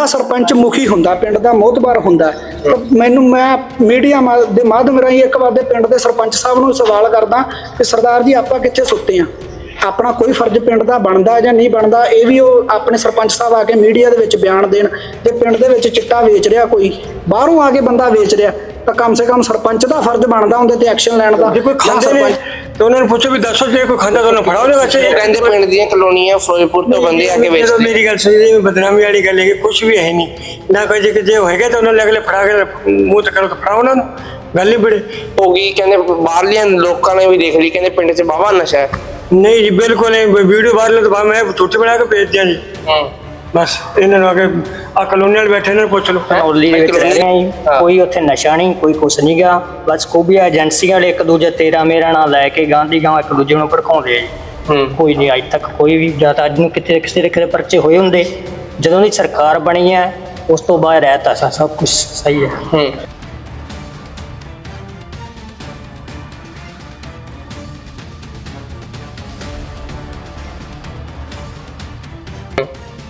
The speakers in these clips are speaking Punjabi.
ਦਾ ਸਰਪੰਚ ਮੁਖੀ ਹੁੰਦਾ, ਪਿੰਡ ਦਾ ਮੋਹਤਬਾਰ ਹੁੰਦਾ। ਮੈਨੂੰ ਮੈਂ ਮੀਡੀਆ ਮਾ- ਦੇ ਮਾਧਿਅਮ ਰਾਹੀਂ ਇੱਕ ਵਾਰ ਦੇ ਪਿੰਡ ਦੇ ਸਰਪੰਚ ਸਾਹਿਬ ਨੂੰ ਸਵਾਲ ਕਰਦਾ ਕਿ ਸਰਦਾਰ ਜੀ, ਆਪਾਂ ਕਿੱਥੇ ਸੁੱਤੇ ਆ? ਆਪਣਾ ਕੋਈ ਫਰਜ਼ ਪਿੰਡ ਦਾ ਬਣਦਾ ਜਾਂ ਨਹੀਂ ਬਣਦਾ, ਇਹ ਵੀ ਉਹ ਆਪਣੇ ਸਰਪੰਚ ਸਾਹਿਬ ਆ ਕੇ ਮੀਡੀਆ ਦੇ ਵਿੱਚ ਬਿਆਨ ਦੇਣ ਜੇ ਪਿੰਡ ਦੇ ਵਿੱਚ ਚਿੱਟਾ ਵੇਚ ਰਿਹਾ ਕੋਈ। ਬਾਹਰੋਂ ਆ ਕੇ ਬੰਦਾ ਵੇਚ ਰਿਹਾ। ਤਾਂ ਕਮ ਸੇ ਕਮ ਸਰਪੰਚ ਦਾ ਫਰਜ਼ ਬਣਦਾ ਉਹਦੇ ਤੇ ਐਕਸ਼ਨ ਲੈਣ ਦਾ। ਜੇ ਕੋਈ ਖਾਂਦੇ ਨੇ ਸਰਪੰਚ- ਤੇ ਉਹਨਾਂ ਨੂੰ ਪੁੱਛੋ ਵੀ ਦੱਸੋ ਜੇ ਕੋਈ ਖਾਂਦਾ ਤਾਂ ਉਹਨੂੰ ਫੜਾਓ ਉਹਦੇ ਬੱਚੇ ਉਹ ਕਹਿੰਦੇ ਪਿੰਡ ਦੀਆਂ ਕਲੋਨੀਆਂ ਫਿਰੋਜ਼ਪੁਰ ਤੋਂ ਬੰਦੇ ਆ ਕੇ ਵੇਚਦੇ। ਮੇਰੀ ਗੱਲ ਸੁਣੀ ਜੀ ਬਦਨਾਮੀ ਵਾਲੀ ਗੱਲ ਹੈ ਕਿ ਕੁਝ ਵੀ ਹੈ ਨਹੀਂ। ਨਾ ਕੋਈ ਜੇ ਜੇ ਹੋਏਗਾ ਤਾਂ ਉਹਨਾਂ ਨੂੰ ਅਗਲੇ ਫੜਾ ਕੇ ਮੂੰਹ ਤੱਕ ਫੜਾਓ ਉਹਨਾਂ ਨੂੰ। ਗੱਲ ਹੀ ਬੜੇ। ਹੋ ਗਈ ਕਹਿੰਦੇ ਬਾਹਰਲੀਆਂ ਲੋਕਾਂ ਨੇ ਵੀ ਦੇਖ ਲਈ ਕਹਿੰਦੇ ਪਿੰਡ 'ਚ ਬਾਵਾ ਨਸ਼ਾ ਹੈ। ਨਹੀਂ ਜੀ ਬਿਲਕੁਲ ਨਹੀਂ ਵੀਡੀਓ ਬਾਹਰ ਲੈ ਤਾਂ ਮੈਂ ਛੋਟੇ ਬਣਾ ਕੇ ਭੇਜ ਦਿਆਂ ਜੀ। ਬਸ ਇਹਨਾਂ ਨੂੰ ਆ ਕੇ ਆ ਕਲੋਨੀ ਵਾਲੇ ਬੈਠੇ ਨੂੰ ਪੁੱਛ ਲਓ। ਔਲੀ ਦੇ ਵਿੱਚ ਰਹਿ ਰਹੇ ਹਾਂ ਕੋਈ ਉੱਥੇ ਨਸ਼ਾ ਨਹੀਂ ਕੋਈ ਕੁਛ ਨਹੀਂ ਗਾ। ਬਸ ਕੋਈ ਏਜੰਸੀਆਂ ਵਾਲੇ ਇੱਕ ਦੂਜੇ ਤੇਰਾ ਮੇਰਾ ਨਾਂ ਲੈ ਕੇ ਗਾਂਧੀ ਗਾਂ ਇੱਕ ਦੂਜੇ ਨੂੰ ਭੜਕਾਉਂਦੇ ਆ ਜੀ। ਹੂੰ। ਕੋਈ ਨਹੀਂ ਅੱਜ ਤੱਕ ਕੋਈ ਵੀ ਜਾਂ ਤਾਂ ਅੱਜ ਨੂੰ ਕਿਤੇ ਕਿਸੇ ਦੇ ਪਰਚੇ ਹੋਏ ਹੁੰਦੇ। ਜਦੋਂ ਦੀ ਸਰਕਾਰ ਬਣੀ ਹੈ ਉਸ ਤੋਂ ਬਾਅਦ ਰਹਿਤਾ ਸਭ ਕੁਝ ਸਹੀ ਹੈ।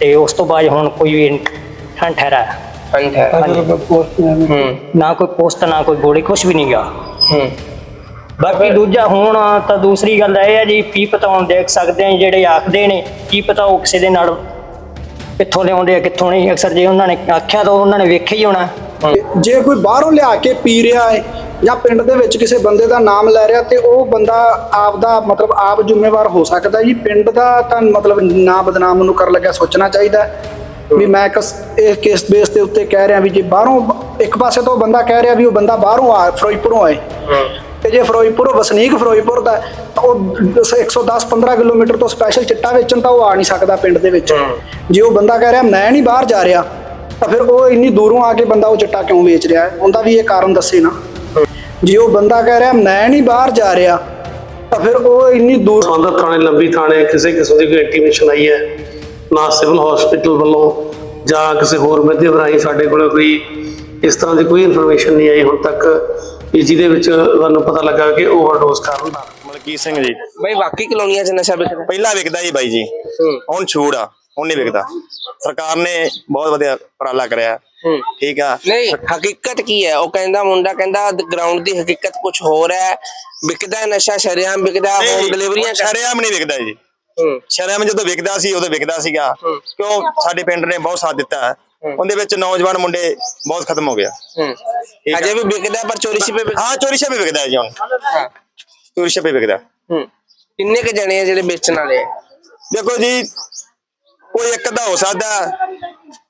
ਤੇ ਉਸ ਤੋਂ ਬਾਅਦ ਹੁਣ ਕੋਈ ਵੀ ਠੰਡ ਠਹਿਰਾ। ਨਾ ਕੋਈ ਪੋਸਟ ਨਾ ਕੋਈ ਗੋਲੀ ਕੁਝ ਵੀ ਨਹੀਂ ਗਾ ਹੂੰ। ਬਾਕੀ ਦੂਜਾ ਹੁਣ ਤਾਂ ਦੂਸਰੀ ਗੱਲ ਇਹ ਹੈ ਜੀ ਕੀ ਪਤਾ ਹੁਣ ਦੇਖ ਸਕਦੇ ਆ ਜਿਹੜੇ ਆਖਦੇ ਨੇ ਕੀ ਪਤਾ ਉਹ ਕਿਸੇ ਦੇ ਨਾਲ ਕਿੱਥੋਂ ਲਿਆਉਂਦੇ ਆ ਕਿੱਥੋਂ ਨਹੀਂ। ਅਕਸਰ ਜੇ ਉਹਨਾਂ ਨੇ ਆਖਿਆ ਤਾਂ ਉਹਨਾਂ ਨੇ ਵੇਖਿਆ ਹੀ ਹੋਣਾ। ਜੇ ਕੋਈ ਬਾਹਰੋਂ ਲਿਆ ਕੇ ਪੀ ਰਿਹਾ ਹੈ ਜਾਂ ਪਿੰਡ ਦੇ ਵਿੱਚ ਕਿਸੇ ਬੰਦੇ ਦਾ ਨਾਮ ਲੈ ਰਿਹਾ ਤੇ ਉਹ ਬੰਦਾ ਆਪ ਦਾ ਮਤਲਬ ਆਪ ਜ਼ਿੰਮੇਵਾਰ ਹੋ ਸਕਦਾ ਜੀ। ਪਿੰਡ ਦਾ ਤਾਂ ਮਤਲਬ ਨਾ ਬਦਨਾਮ ਨੂੰ ਕਰਨ ਲੱਗਿਆ ਸੋਚਣਾ ਚਾਹੀਦਾ। ਵੀ ਮੈਂ ਕਸ ਇਹ ਕੇਸ ਬੇਸ ਦੇ ਉੱਤੇ ਕਹਿ ਰਿਹਾ ਵੀ ਜੇ ਬਾਹਰੋਂ ਇੱਕ ਪਾਸੇ ਤੋਂ ਬੰਦਾ ਕਹਿ ਰਿਹਾ ਵੀ ਉਹ ਬੰਦਾ ਬਾਹਰੋਂ ਆ ਫਿਰੋਜ਼ਪੁਰੋਂ ਆਏ। ਤੇ ਜੇ ਫਿਰੋਜ਼ਪੁਰ ਵਸਨੀਕ ਫਿਰੋਜ਼ਪੁਰ ਦਾ ਤਾਂ ਉਹ 110 15 ਕਿਲੋਮੀਟਰ ਤੋਂ ਸਪੈਸ਼ਲ ਚਿੱਟਾ ਵੇਚਣ ਤਾਂ ਉਹ ਆ ਨਹੀਂ ਸਕਦਾ ਪਿੰਡ ਦੇ ਵਿੱਚ। ਜੇ ਉਹ ਬੰਦਾ ਕਹਿ ਰਿਹਾ ਮੈਂ ਨਹੀਂ ਬਾਹਰ ਜਾ ਰਿਹਾ ਤਾਂ ਫਿਰ ਉਹ ਇੰਨੀ ਦੂਰੋਂ ਆ ਕੇ ਬੰਦਾ ਉਹ ਚਿੱਟਾ ਕਿਉਂ ਵੇਚ ਰਿਹਾ? ਹੈ ਉਹਦਾ ਵੀ ਇਹ ਕਾਰਨ ਦੱਸੇ ਨਾ। ਜੇ ਉਹ ਬੰਦਾ ਕਹਿ ਰਿਹਾ ਮੈਂ ਨਹੀਂ ਬਾਹਰ ਜਾ ਰਿਹਾ ਤਾਂ ਫਿਰ ਉਹ ਇੰਨੀ ਦੂਰ ਸੰਬੰਧਿਤ ਥਾਣੇ ਲੰਬੀ ਥਾਣੇ ਕਿਸੇ ਕਿਸਮ ਦੀ ਕੋਈ ਇੰਟੀਮੇਸ਼ਨ ਆਈ ਹੈ ਨਾ ਸਿਵਲ ਹਸਪੀਟਲ ਵੱਲੋਂ ਜਾਂ ਕਿਸੇ ਹੋਰ ਮਾਧਿਅਮ ਰਾਹੀਂ ਸਾਡੇ ਕੋਲ ਕੋਈ ਇਸ ਤਰ੍ਹਾਂ ਦੀ ਕੋਈ ਇਨਫੋਰਮੇਸ਼ਨ ਨਹੀਂ ਆਈ ਹੁਣ ਤੱਕ ਕਿ ਜਿਹਦੇ ਵਿੱਚ ਸਾਨੂੰ ਪਤਾ ਲੱਗਾ ਕਿ ਓਵਰਡੋਜ਼ ਕਾਰਨ ਦਾ ਮਲਕੀਤ ਸਿੰਘ ਜੀ। ਬਈ ਬਾਕੀ ਕਲੋਨੀਆਂ 'ਚ ਨਸ਼ਾ ਵਿਕਦਾ ਪਹਿਲਾਂ ਵਿਕਦਾ ਜੀ ਬਾਈ ਜੀ। ਹੁਣ ਛੂੜ ਆ। ਹੁਣ ਨਹੀਂ ਵਿਕਦਾ। ਸਰਕਾਰ ਨੇ ਬਹੁਤ ਵਧੀਆ ਉਪਰਾਲਾ ਕਰਿਆ। ਹੂੰ। ਠੀਕ ਆ। ਨਹੀਂ। ਹਕੀਕਤ ਕੀ ਹੈ? ਉਹ ਕਹਿੰਦਾ ਮੁੰਡਾ ਕਹਿੰਦਾ ਗਰਾਊਂਡ ਦੀ ਹਕੀਕਤ ਕੁਝ ਹੋਰ ਹੈ। ਵਿਕਦਾ ਨਸ਼ਾ ਸ਼ਰੇਆਮ ਵਿਕਦਾ ਹੋਮ ਡਿਲੀਵਰੀਆਂ ਸ਼ਰਿਆਮ ਨਹੀਂ ਵਿਕਦਾ ਜੀ। ਸ਼ਰਿਆਮ ਜਦੋਂ ਵਿਕਦਾ ਸੀ ਉਦੋਂ ਵਿਕਦਾ ਸੀਗਾ। ਕਿਉਂ? ਸਾਡੇ ਪਿੰਡ ਨੇ ਬਹੁਤ ਸਾਥ ਦਿੱਤਾ। ਉਹਦੇ ਵਿੱਚ ਨੌਜਵਾਨ ਮੁੰਡੇ ਬਹੁਤ ਖਤਮ ਹੋ ਗਿਆ। ਹੂੰ। ਅਜੇ ਵੀ ਵਿਕਦਾ ਪਰ ਚੋਰੀ ਛਿਪੇ ਹਾਂ ਚੋਰੀ ਛਪੇ ਵਿਕਦਾ ਜੀ ਹੁਣ। ਹਾਂ। ਚੋਰੀ ਛਪੇ ਵਿਕਦਾ। ਹੂੰ। ਕਿੰਨੇ ਕ ਜਣੇ ਆ ਜਿਹੜੇ ਵੇਚਣ ਵਾਲੇ ਦੇਖੋ ਜੀ ਕੋਈ ਇੱਕ ਅੱਧਾ ਹੋ ਸਕਦਾ